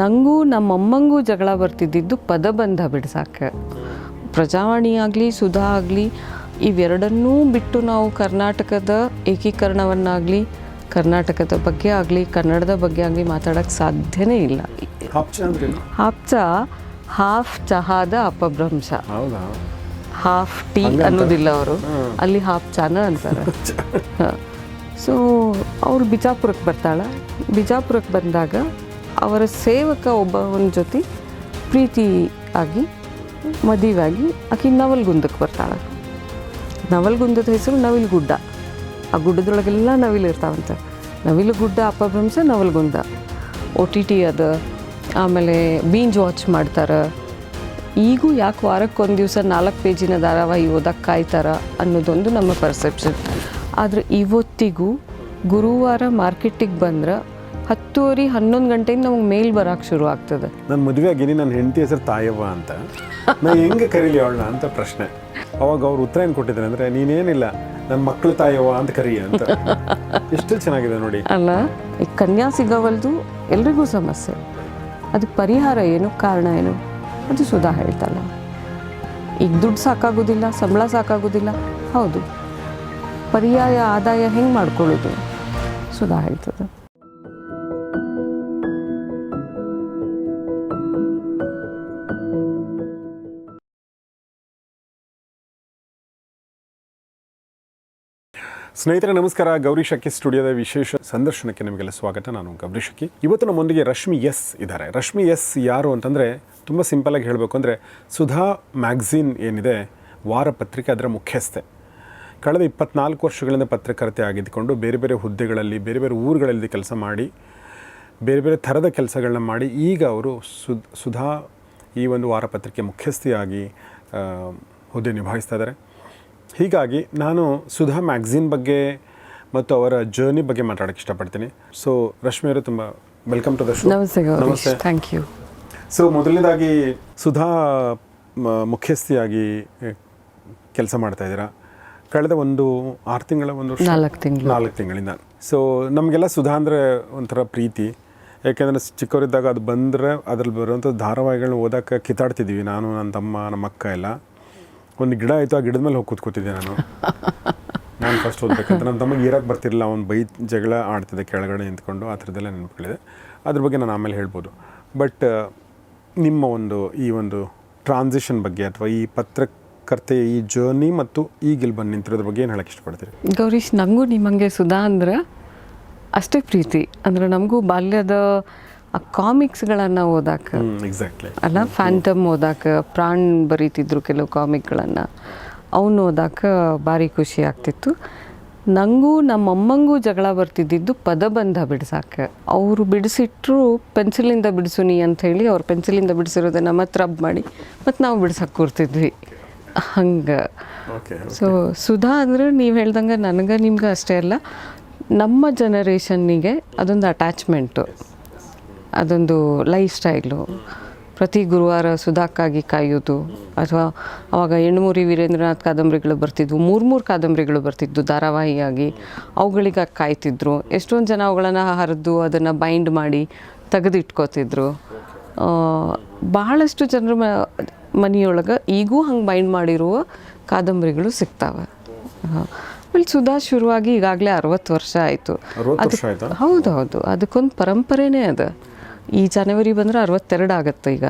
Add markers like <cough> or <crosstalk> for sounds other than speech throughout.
ನನಗೂ ನಮ್ಮಮ್ಮಂಗೂ ಜಗಳ ಬರ್ತಿದ್ದಿದ್ದು ಪದಬಂಧ ಬಿಡ್ಸಕ್ಕೆ ಪ್ರಜಾವಾಣಿ ಆಗಲಿ ಸುಧಾ ಆಗಲಿ ಇವೆರಡನ್ನೂ ಬಿಟ್ಟು ನಾವು ಕರ್ನಾಟಕದ ಏಕೀಕರಣವನ್ನಾಗಲಿ ಕರ್ನಾಟಕದ ಬಗ್ಗೆ ಆಗಲಿ ಕನ್ನಡದ ಬಗ್ಗೆ ಆಗಲಿ ಮಾತಾಡೋಕ್ಕೆ ಸಾಧ್ಯನೇ ಇಲ್ಲ. ಹಾಪ್ಚ ಹಾಫ್ ಚಹಾದ ಅಪಭ್ರಂಶ. ಹಾಫ್ ಟೀ ಅನ್ನೋದಿಲ್ಲ ಅವರು. ಅಲ್ಲಿ ಹಾಫ್ ಚಾನ ಅಂತಾರೆ. ಸೊ ಅವರು ಬಿಜಾಪುರಕ್ಕೆ ಬರ್ತಾಳೆ. ಬಿಜಾಪುರಕ್ಕೆ ಬಂದಾಗ ಅವರ ಸೇವಕ ಒಬ್ಬವನ ಜೊತೆ ಪ್ರೀತಿ ಆಗಿ, ಮದುವೆಯಾಗಿ ಆಕೆ ನವಲ್ಗುಂದಕ್ಕೆ ಬರ್ತಾಳೆ. ನವಲ್ಗುಂದದ ಹೆಸರು ನವಿಲುಗುಡ್ಡ. ಆ ಗುಡ್ಡದೊಳಗೆಲ್ಲ ನವಿಲು ಇರ್ತಾವಂತೆ. ನವಿಲು ಗುಡ್ಡ ಅಪಭ್ರಂಶ ನವಲ್ಗುಂದ. ಒ ಟಿ ಟಿ ಅದ. ಆಮೇಲೆ ಬೀಂಜ್ ವಾಚ್ ಮಾಡ್ತಾರೆ. ಈಗೂ ಯಾಕೆ ವಾರಕ್ಕೊಂದು ದಿವಸ ನಾಲ್ಕು ಪೇಜಿನ ಧಾರಾವಾಹಿ ಓದಕ್ಕೆ ಕಾಯ್ತಾರ ಅನ್ನೋದೊಂದು ನಮ್ಮ ಪರ್ಸೆಪ್ಷನ್ ಆದರೆ ಇವತ್ತಿಗೂ ಗುರುವಾರ ಮಾರ್ಕೆಟಿಗೆ ಬಂದ್ರೆ ಹತ್ತುವರೆ ಹನ್ನೊಂದು ಗಂಟೆಯಿಂದ ನಮಗೆ ಮೇಲ್ ಬರಕ್ಕೆ ಶುರು ಆಗ್ತದೆ. ನನ್ನ ಮದುವೆ ಆಗಿನಿ ನನ್ನ ಹೆಂಡತಿ ಹೆಸರು ತಾಯವ್ವ ಅಂತ. ನಾ ಹೆಂಗೆ ಕರೀಲಿ ಅವಳನ್ನ ಅಂತ ಪ್ರಶ್ನೆ. ಅವಾಗ ಅವ್ರು ಉತ್ತರ ಏನು ಕೊಟ್ಟಿದ್ದಾರೆ ಅಂದರೆ ನೀನೇನಿಲ್ಲ ನನ್ನ ಮಕ್ಕಳು ತಾಯವ್ವ ಅಂತ ಕರಿ ಅಂತ. ಎಷ್ಟು ಚೆನ್ನಾಗಿದೆ ನೋಡಿ. ಅಲ್ಲ ಈ ಕನ್ಯಾ ಸಿಗವಲ್ದು ಎಲ್ರಿಗೂ ಸಮಸ್ಯೆ. ಅದಕ್ಕೆ ಪರಿಹಾರ ಏನು ಕಾರಣ ಏನು? ಅದು ಸುಧಾ ಹೇಳ್ತಲ್ಲ ಈಗ ದುಡ್ಡು ಸಾಕಾಗೋದಿಲ್ಲ ಸಂಬಳ ಸಾಕಾಗೋದಿಲ್ಲ. ಹೌದು. ಪರ್ಯಾಯ ಆದಾಯ ಹೆಂಗೆ ಮಾಡ್ಕೊಳ್ಳೋದು? ಸುಧಾ ಹೇಳ್ತದೆ. ಸ್ನೇಹಿತರೆ, ನಮಸ್ಕಾರ. ಗೌರಿ ಶಕ್ಕಿ ಸ್ಟುಡಿಯೋದ ವಿಶೇಷ ಸಂದರ್ಶನಕ್ಕೆ ನಿಮಗೆಲ್ಲ ಸ್ವಾಗತ. ನಾನು ಗೌರಿ ಶಕ್ಕಿ ಇವತ್ತು ನಮ್ಮೊಂದಿಗೆ ರಶ್ಮಿ ಎಸ್ ಇದ್ದಾರೆ. ರಶ್ಮಿ ಎಸ್ ಯಾರು ಅಂತಂದರೆ ತುಂಬ ಸಿಂಪಲಾಗಿ ಹೇಳಬೇಕು ಅಂದರೆ ಸುಧಾ ಮ್ಯಾಗ್ಝಿನ್ ಏನಿದೆ, ವಾರ ಪತ್ರಿಕೆ ಅದರ ಮುಖ್ಯಸ್ಥೆ. ಕಳೆದ ಇಪ್ಪತ್ನಾಲ್ಕು ವರ್ಷಗಳಿಂದ ಪತ್ರಕರ್ತೆ ಆಗಿದ್ದುಕೊಂಡು ಬೇರೆ ಬೇರೆ ಹುದ್ದೆಗಳಲ್ಲಿ, ಬೇರೆ ಬೇರೆ ಊರುಗಳಲ್ಲಿ ಕೆಲಸ ಮಾಡಿ, ಬೇರೆ ಬೇರೆ ಥರದ ಕೆಲಸಗಳನ್ನ ಮಾಡಿ, ಈಗ ಅವರು ಸುಧಾ ಈ ಒಂದು ವಾರಪತ್ರಿಕೆ ಮುಖ್ಯಸ್ಥೆಯಾಗಿ ಹುದ್ದೆ ನಿಭಾಯಿಸ್ತಾ ಇದ್ದಾರೆ. ಹೀಗಾಗಿ ನಾನು ಸುಧಾ ಮ್ಯಾಗ್ಝಿನ್ ಬಗ್ಗೆ ಮತ್ತು ಅವರ ಜರ್ನಿ ಬಗ್ಗೆ ಮಾತಾಡೋಕ್ಕೆ ಇಷ್ಟಪಡ್ತೀನಿ. ಸೊ ರಶ್ಮಿ ಅವರು ತುಂಬ ವೆಲ್ಕಮ್ ಟು ದ ಶೋ ನಮಸ್ತೆ ನಮಸ್ತೆ. ಥ್ಯಾಂಕ್ ಯು ಸೊ ಮೊದಲನೇದಾಗಿ ಸುಧಾ ಮುಖ್ಯಸ್ಥಿಯಾಗಿ ಕೆಲಸ ಮಾಡ್ತಾ ಇದ್ದೀರಾ? ಕಳೆದ ಒಂದು ಆರು ತಿಂಗಳ ಒಂದು ನಾಲ್ಕು ತಿಂಗಳು. ನಾಲ್ಕು ತಿಂಗಳಿಂದ. ಸೊ ನಮಗೆಲ್ಲ ಸುಧಾ ಅಂದರೆ ಒಂಥರ ಪ್ರೀತಿ. ಯಾಕೆಂದರೆ ಚಿಕ್ಕವರಿದ್ದಾಗ ಅದು ಬಂದರೆ ಅದ್ರಲ್ಲಿ ಬರುವಂಥ ಧಾರಾವಾಹಿಗಳನ್ನ ಓದೋಕೆ ಕಿತ್ತಾಡ್ತಿದ್ವಿ ನಾನು ನನ್ನ ತಮ್ಮ ನಮ್ಮ ಅಕ್ಕ ಎಲ್ಲ. ಒಂದು ಗಿಡ ಆಯಿತು, ಆ ಗಿಡದ ಮೇಲೆ ಹೋಗಿ ಕೂತ್ಕೋತಿದ್ದೆ ನಾನು. ನಾನು ಫಸ್ಟ್ ಓದ್ಬೇಕಂತ. ನನ್ನ ತಮಗೆ ಇರೋಕ್ಕೆ ಬರ್ತಿರಲಿಲ್ಲ, ಅವ್ನು ಬೈ ಜಗಳ ಆಡ್ತಿದ್ದೆ ಕೆಳಗಡೆ ನಿಂತ್ಕೊಂಡು, ಆ ಥರದ್ದೆಲ್ಲ ನೆನಪುಗಳಿದೆ ಅದ್ರ ಬಗ್ಗೆ ನಾನು ಆಮೇಲೆ ಹೇಳ್ಬೋದು. ಬಟ್ ನಿಮ್ಮ ಒಂದು, ಈ ಒಂದು ಟ್ರಾನ್ಸಿಷನ್ ಬಗ್ಗೆ ಅಥವಾ ಈ ಪತ್ರಕರ್ತೆಯ ಈ ಜರ್ನಿ ಮತ್ತು ಈಗ ಇಲ್ಲಿ ಬಂದು ನಿಂತಿರೋದ್ರ ಬಗ್ಗೆ ಏನು ಹೇಳಕ್ಕೆ ಇಷ್ಟಪಡ್ತೀರಿ? ಗೌರೀಶ್ ನನಗೂ ನಿಮ್ಮಂಗೆ ಸುಧಾ ಅಂದ್ರೆ ಅಷ್ಟೇ ಪ್ರೀತಿ. ಅಂದ್ರೆ ನಮಗೂ ಬಾಲ್ಯದ ಆ ಕಾಮಿಕ್ಸ್ಗಳನ್ನು ಓದಾಕ. ಎಕ್ಸಾಕ್ಟ್ಲಿ ಅಲ್ಲ ಫ್ಯಾಂಟಮ್ ಓದಾಕ ಪ್ರಾಣ್ ಬರೀತಿದ್ರು ಕೆಲವು ಕಾಮಿಕ್ಗಳನ್ನು ಅವನು ಓದಾಕ ಭಾರಿ ಖುಷಿ ಆಗ್ತಿತ್ತು. ನನಗೂ ನಮ್ಮಮ್ಮಂಗೂ ಜಗಳ ಬರ್ತಿದ್ದಿದ್ದು ಪದಬಂಧ ಬಿಡ್ಸಾಕ. ಅವರು ಬಿಡಿಸಿಟ್ರು ಪೆನ್ಸಿಲಿಂದ ಬಿಡಿಸುನಿ ಅಂತ ಹೇಳಿ ಅವ್ರು ಪೆನ್ಸಿಲಿಂದ ಬಿಡಿಸಿರೋದನ್ನ ಮತ್ತೆ ರಬ್ ಮಾಡಿ ಮತ್ತು ನಾವು ಬಿಡ್ಸಕ್ಕೆ ಕೂರ್ತಿದ್ವಿ. ಹಂಗೆ. ಸೊ ಸುಧಾ ಅಂದರೆ ನೀವು ಹೇಳ್ದಂಗೆ ನನಗೆ ನಿಮ್ಗೆ ಅಷ್ಟೇ ಅಲ್ಲ ನಮ್ಮ ಜನರೇಷನ್ನಿಗೆ ಅದೊಂದು ಅಟ್ಯಾಚ್ಮೆಂಟು ಅದೊಂದು ಲೈಫ್ ಸ್ಟೈಲು ಪ್ರತಿ ಗುರುವಾರ ಸುಧಾಕ್ಕಾಗಿ ಕಾಯೋದು ಅಥವಾ ಅವಾಗ ಹೆಣ್ಮೂರಿ ವೀರೇಂದ್ರನಾಥ್ ಕಾದಂಬರಿಗಳು ಬರ್ತಿದ್ವು. ಮೂರು ಮೂರು ಕಾದಂಬರಿಗಳು ಬರ್ತಿದ್ವು ಧಾರಾವಾಹಿಯಾಗಿ. ಅವುಗಳಿಗಾಗಿ ಕಾಯ್ತಿದ್ರು. ಎಷ್ಟೊಂದು ಜನ ಅವುಗಳನ್ನು ಹರಿದು ಅದನ್ನು ಬೈಂಡ್ ಮಾಡಿ ತೆಗೆದಿಟ್ಕೋತಿದ್ರು. ಬಹಳಷ್ಟು ಜನರ ಮ ಮನೆಯೊಳಗೆ ಈಗೂ ಹಂಗೆ ಬೈಂಡ್ ಮಾಡಿರುವ ಕಾದಂಬರಿಗಳು ಸಿಗ್ತಾವೆ. ಆಮೇಲೆ ಸುಧಾ ಶುರುವಾಗಿ ಈಗಾಗಲೇ ಅರವತ್ತು ವರ್ಷ ಆಯಿತು. ಅದು ವರ್ಷ ಆಯ್ತಾ? ಹೌದು ಹೌದು ಅದಕ್ಕೊಂದು ಪರಂಪರೆನೇ ಅದ. ಈ ಜನವರಿ ಬಂದರೆ ಅರವತ್ತೆರಡು ಆಗತ್ತೆ ಈಗ.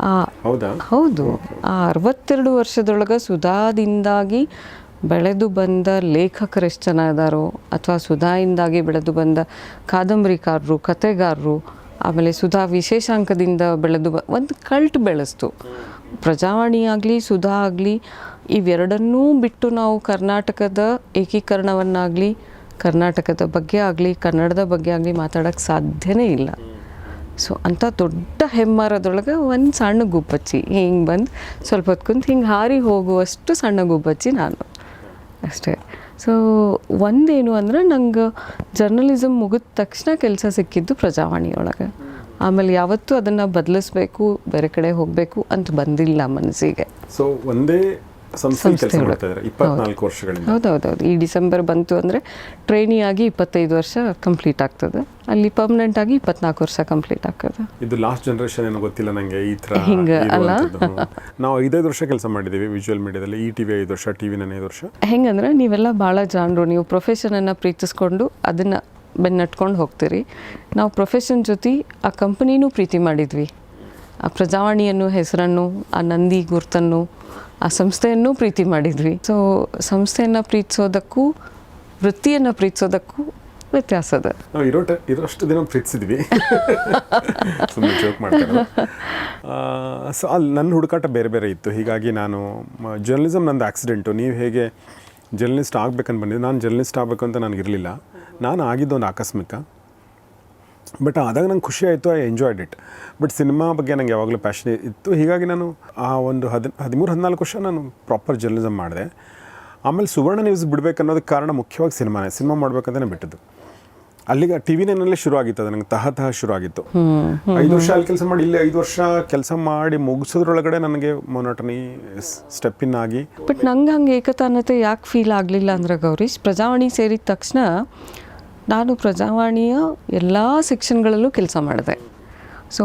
ಆ ಹೌದಾ? ಹೌದು. ಆ ಅರವತ್ತೆರಡು ವರ್ಷದೊಳಗೆ ಸುಧಾದಿಂದಾಗಿ ಬೆಳೆದು ಬಂದ ಲೇಖಕರು ಎಷ್ಟು ಜನ ಇದ್ದಾರೋ ಅಥವಾ ಸುಧಾಯಿಂದಾಗಿ ಬೆಳೆದು ಬಂದ ಕಾದಂಬರಿಕಾರರು ಕತೆಗಾರರು ಆಮೇಲೆ ಸುಧಾ ವಿಶೇಷಾಂಕದಿಂದ ಬೆಳೆದು ಬ ಒಂದು ಕಲ್ಟ್ ಬೆಳೆಸ್ತು. ಪ್ರಜಾವಾಣಿ ಆಗಲಿ ಸುಧಾ ಆಗಲಿ ಇವೆರಡನ್ನೂ ಬಿಟ್ಟು ನಾವು ಕರ್ನಾಟಕದ ಏಕೀಕರಣವನ್ನಾಗಲಿ ಕರ್ನಾಟಕದ ಬಗ್ಗೆ ಆಗಲಿ ಕನ್ನಡದ ಬಗ್ಗೆ ಆಗಲಿ ಮಾತಾಡೋಕ್ಕೆ ಸಾಧ್ಯನೇ ಇಲ್ಲ. ಸೊ ಅಂಥ ದೊಡ್ಡ ಹೆಮ್ಮರದೊಳಗೆ ಒಂದು ಸಣ್ಣ ಗುಬ್ಬಚ್ಚಿ ಹಿಂಗೆ ಬಂದು ಸ್ವಲ್ಪ ಹೊತ್ತು ಕುಂತು ಹಿಂಗೆ ಹಾರಿ ಹೋಗುವಷ್ಟು ಸಣ್ಣ ಗುಬ್ಬಚ್ಚಿ ನಾನು. ಅಷ್ಟೇ. ಸೊ ಒಂದೇನು ಅಂದ್ರೆ ನಂಗೆ ಜರ್ನಲಿಸಮ್ ಮುಗಿದ ತಕ್ಷಣ ಕೆಲಸ ಸಿಕ್ಕಿದ್ದು ಪ್ರಜಾವಾಣಿಯೊಳಗೆ. ಆಮೇಲೆ ಯಾವತ್ತೂ ಅದನ್ನು ಬದಲಿಸ್ಬೇಕು, ಬೇರೆ ಕಡೆ ಹೋಗಬೇಕು ಅಂತ ಬಂದಿಲ್ಲ ಮನಸ್ಸಿಗೆ ಸೊ ಒಂದೇ ಸಂಸ್ಥೆಗಳು. ಇಪ್ಪತ್ನಾಲ್ಕು ವರ್ಷಗಳಿಂದ. ಹೌದೌದೌದು. ಈ ಡಿಸೆಂಬರ್ ಬಂತು ಅಂದರೆ ಟ್ರೈನಿ ಆಗಿ ಇಪ್ಪತ್ತೈದು ವರ್ಷ ಕಂಪ್ಲೀಟ್ ಆಗ್ತದೆ. ಅಲ್ಲಿ ಪರ್ಮನೆಂಟ್ ಆಗಿ ಇಪ್ಪತ್ನಾಲ್ಕು ವರ್ಷ ಕಂಪ್ಲೀಟ್ ಆಗ್ತದೆ. ಇದು ಲಾಸ್ಟ್ ಜನರೇಷನ್ ಏನೋ ಗೊತ್ತಿಲ್ಲ ನನಗೆ ಈ ತರ ಹಿಂಗೆ ಅಲ್ಲ? ನಾವು ಐದೈದು ವರ್ಷ ಕೆಲಸ ಮಾಡಿದ್ದೀವಿ ವಿಜುವಲ್ ಮೀಡಿಯಾದಲ್ಲಿ ಈ ಟಿವಿ ಐದು ವರ್ಷ ಟಿವಿ ನನ್ನ ಐದು ವರ್ಷ. ಹೆಂಗಂದ್ರೆ ನೀವೆಲ್ಲ ಭಾಳ ಜಾಣರು ನೀವು ಪ್ರೊಫೆಷನನ್ನು ಪ್ರೀತಿಸ್ಕೊಂಡು ಅದನ್ನು ಬೆನ್ನಟ್ಕೊಂಡು ಹೋಗ್ತೀರಿ. ನಾವು ಪ್ರೊಫೆಷನ್ ಜೊತೆ ಆ ಕಂಪ್ನಿನೂ ಪ್ರೀತಿ ಮಾಡಿದ್ವಿ. ಆ ಪ್ರಜಾವಾಣಿಯನ್ನು, ಹೆಸರನ್ನು, ಆ ನಂದಿ ಗುರ್ತನ್ನು, ಆ ಸಂಸ್ಥೆಯನ್ನು ಪ್ರೀತಿ ಮಾಡಿದ್ವಿ. ಸೊ ಸಂಸ್ಥೆಯನ್ನು ಪ್ರೀತಿಸೋದಕ್ಕೂ, ವೃತ್ತಿಯನ್ನು ಪ್ರೀತಿಸೋದಕ್ಕೂ ವ್ಯತ್ಯಾಸ ಅದ ನಾವು ಇರೋ ಟ ಇರೋಷ್ಟು ದಿನ ಪ್ರೀತಿಸಿದ್ವಿ. <laughs> ಸುಮ್ಮನೆ ಜೋಕ್ ಮಾಡ್ತಾರೆ ಸೊ, ಅಲ್ಲಿ ನನ್ನ ಹುಡುಕಾಟ ಬೇರೆ ಬೇರೆ ಇತ್ತು. ಹೀಗಾಗಿ ನಾನು ಜರ್ನಲಿಸಮ್ ನಂದು ಆಕ್ಸಿಡೆಂಟು ನೀವು ಹೇಗೆ ಜರ್ನಲಿಸ್ಟ್ ಆಗ್ಬೇಕಂತ ಬಂದಿದ್ದು, ನಾನು ಜರ್ನಲಿಸ್ಟ್ ಆಗಬೇಕು ಅಂತ ನನಗಿರಲಿಲ್ಲ ನಾನು ಆಗಿದ್ದು ಒಂದು ಆಕಸ್ಮಿಕ. ಬಟ್ ಆದಾಗ ನಂಗೆ ಖುಷಿ ಆಯಿತು I enjoyed it but cinema ಬಗ್ಗೆ ನಂಗೆ ಯಾವಾಗಲೂ ಪ್ಯಾಷನ್ ಇತ್ತು. ಹೀಗಾಗಿ ನಾನು ಆ ಒಂದು ಹದಿ ಹದಿಮೂರು ಹದಿನಾಲ್ಕು ವರ್ಷ ನಾನು ಪ್ರಾಪರ್ ಜರ್ನಲಿಸಮ್ ಮಾಡಿದೆ. ಆಮೇಲೆ ಸುವರ್ಣ ನ್ಯೂಸ್ ಬಿಡಬೇಕು ಅನ್ನೋದಕ್ಕೆ ಕಾರಣ ಮುಖ್ಯವಾಗಿ ಸಿನಿಮಾನೇ ಸಿನಿಮಾ ಮಾಡಬೇಕಂತಲೇ ಬಿಟ್ಟಿದ್ದು. ಅಲ್ಲಿಗೆ ಟಿ ವಿ ನೇನಲ್ಲೇ ಶುರು ಆಗಿತ್ತು ಅದು ನಂಗೆ ತಹ ತಹ ಶುರು ಆಗಿತ್ತು. ಐದು ವರ್ಷ ಅಲ್ಲಿ ಕೆಲಸ ಮಾಡಿ ಇಲ್ಲಿ ಐದು ವರ್ಷ ಕೆಲಸ ಮಾಡಿ ಮುಗಿಸೋದ್ರೊಳಗಡೆ ನನಗೆ ಮೊನಟನಿ ಸ್ಟೆಪ್ ಇನ್ ಆಗಿ ಬಟ್ ನಂಗೆ ಹಂಗೆ ಏಕತಾನತೆ ಯಾಕೆ ಫೀಲ್ ಆಗಲಿಲ್ಲ ಅಂದ್ರೆ ಗೌರೀಶ್ ಪ್ರಜಾವಾಣಿ ಸೇರಿದ ತಕ್ಷಣ ನಾನು ಪ್ರಜಾವಾಣಿಯ ಎಲ್ಲ ಸೆಕ್ಷನ್ಗಳಲ್ಲೂ ಕೆಲಸ ಮಾಡಿದೆ. ಸೊ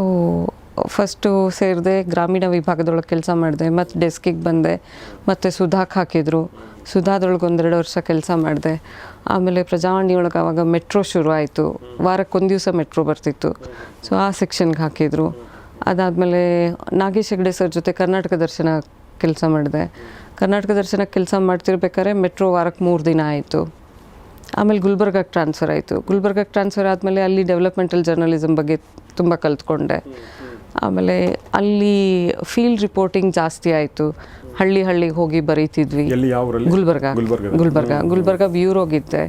ಫಸ್ಟು ಸೇರಿದೆ, ಗ್ರಾಮೀಣ ವಿಭಾಗದೊಳಗೆ ಕೆಲಸ ಮಾಡಿದೆ, ಮತ್ತು ಡೆಸ್ಕಿಗೆ ಬಂದೆ, ಮತ್ತು ಸುಧಾಕ್ ಹಾಕಿದರು. ಸುಧಾದೊಳಗೆ ಒಂದೆರಡು ವರ್ಷ ಕೆಲಸ ಮಾಡಿದೆ. ಆಮೇಲೆ ಪ್ರಜಾವಾಣಿ ಆವಾಗ ಮೆಟ್ರೋ ಶುರು ಆಯಿತು. ವಾರಕ್ಕೊಂದು ದಿವಸ ಮೆಟ್ರೋ ಬರ್ತಿತ್ತು. ಸೊ ಆ ಸೆಕ್ಷನ್ಗೆ ಹಾಕಿದರು. ಅದಾದಮೇಲೆ ನಾಗೇಶ್ ಹೆಗ್ಡೆ ಸರ್ ಜೊತೆ ಕರ್ನಾಟಕ ದರ್ಶನ ಕೆಲಸ ಮಾಡಿದೆ. ಕರ್ನಾಟಕ ದರ್ಶನ ಕೆಲಸ ಮಾಡ್ತಿರ್ಬೇಕಾದ್ರೆ ಮೆಟ್ರೋ ವಾರಕ್ಕೆ ಮೂರು ದಿನ ಆಯಿತು. ಆಮೇಲೆ ಗುಲ್ಬರ್ಗಕ್ಕೆ ಟ್ರಾನ್ಸ್ಫರ್ ಆಯಿತು. ಗುಲ್ಬರ್ಗಕ್ಕೆ ಟ್ರಾನ್ಸ್ಫರ್ ಆದಮೇಲೆ ಅಲ್ಲಿ ಡೆವಲಪ್ಮೆಂಟಲ್ ಜರ್ನಲಿಸಮ್ ಬಗ್ಗೆ ತುಂಬ ಕಲ್ತ್ಕೊಂಡೆ. ಆಮೇಲೆ ಅಲ್ಲಿ ಫೀಲ್ಡ್ ರಿಪೋರ್ಟಿಂಗ್ ಜಾಸ್ತಿ ಆಯಿತು. ಹಳ್ಳಿ ಹಳ್ಳಿಗೆ ಹೋಗಿ ಬರೀತಿದ್ವಿ. ಗುಲ್ಬರ್ಗ. ಗುಲ್ಬರ್ಗ. ಗುಲ್ಬರ್ಗ ಬ್ಯೂರೋಗಿದ್ದೆ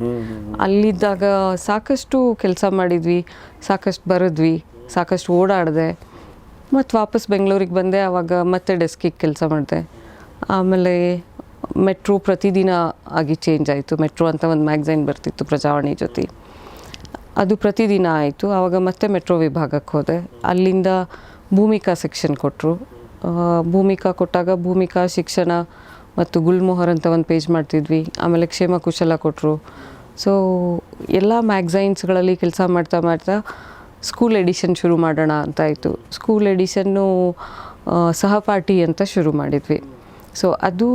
ಅಲ್ಲಿದ್ದಾಗ ಸಾಕಷ್ಟು ಕೆಲಸ ಮಾಡಿದ್ವಿ. ಸಾಕಷ್ಟು ಬರೆದ್ವಿ. ಸಾಕಷ್ಟು ಓಡಾಡಿದೆ. ಮತ್ತು ವಾಪಸ್ ಬೆಂಗಳೂರಿಗೆ ಬಂದೆ. ಆವಾಗ ಮತ್ತೆ ಡೆಸ್ಕಿಗೆ ಕೆಲಸ ಮಾಡಿದೆ. ಆಮೇಲೆ ಮೆಟ್ರೋ ಪ್ರತಿದಿನ ಆಗಿ ಚೇಂಜ್ ಆಯಿತು. ಮೆಟ್ರೋ ಅಂತ ಒಂದು ಮ್ಯಾಗ್ಝೈನ್ ಬರ್ತಿತ್ತು ಪ್ರಜಾವಾಣಿ ಜೊತೆ. ಅದು ಪ್ರತಿದಿನ ಆಯಿತು. ಆವಾಗ ಮತ್ತೆ ಮೆಟ್ರೋ ವಿಭಾಗಕ್ಕೆ ಹೋದೆ. ಅಲ್ಲಿಂದ ಭೂಮಿಕಾ ಸೆಕ್ಷನ್ ಕೊಟ್ಟರು ಭೂಮಿಕಾ ಕೊಟ್ಟಾಗ ಭೂಮಿಕಾ, ಶಿಕ್ಷಣ ಮತ್ತು ಗುಲ್ಮೋಹರ್ ಅಂತ ಒಂದು ಪೇಜ್ ಮಾಡ್ತಿದ್ವಿ. ಆಮೇಲೆ ಕ್ಷೇಮ ಕುಶಲ ಕೊಟ್ಟರು ಸೊ ಎಲ್ಲ ಮ್ಯಾಗ್ಝೈನ್ಸ್ಗಳಲ್ಲಿ ಕೆಲಸ ಮಾಡ್ತಾ ಮಾಡ್ತಾ ಸ್ಕೂಲ್ ಎಡಿಷನ್ ಶುರು ಮಾಡೋಣ ಅಂತ ಆಯಿತು. ಸ್ಕೂಲ್ ಎಡಿಷನ್ನು ಸಹಪಾಠಿ ಅಂತ ಶುರು ಮಾಡಿದ್ವಿ. ಸೊ ಅದು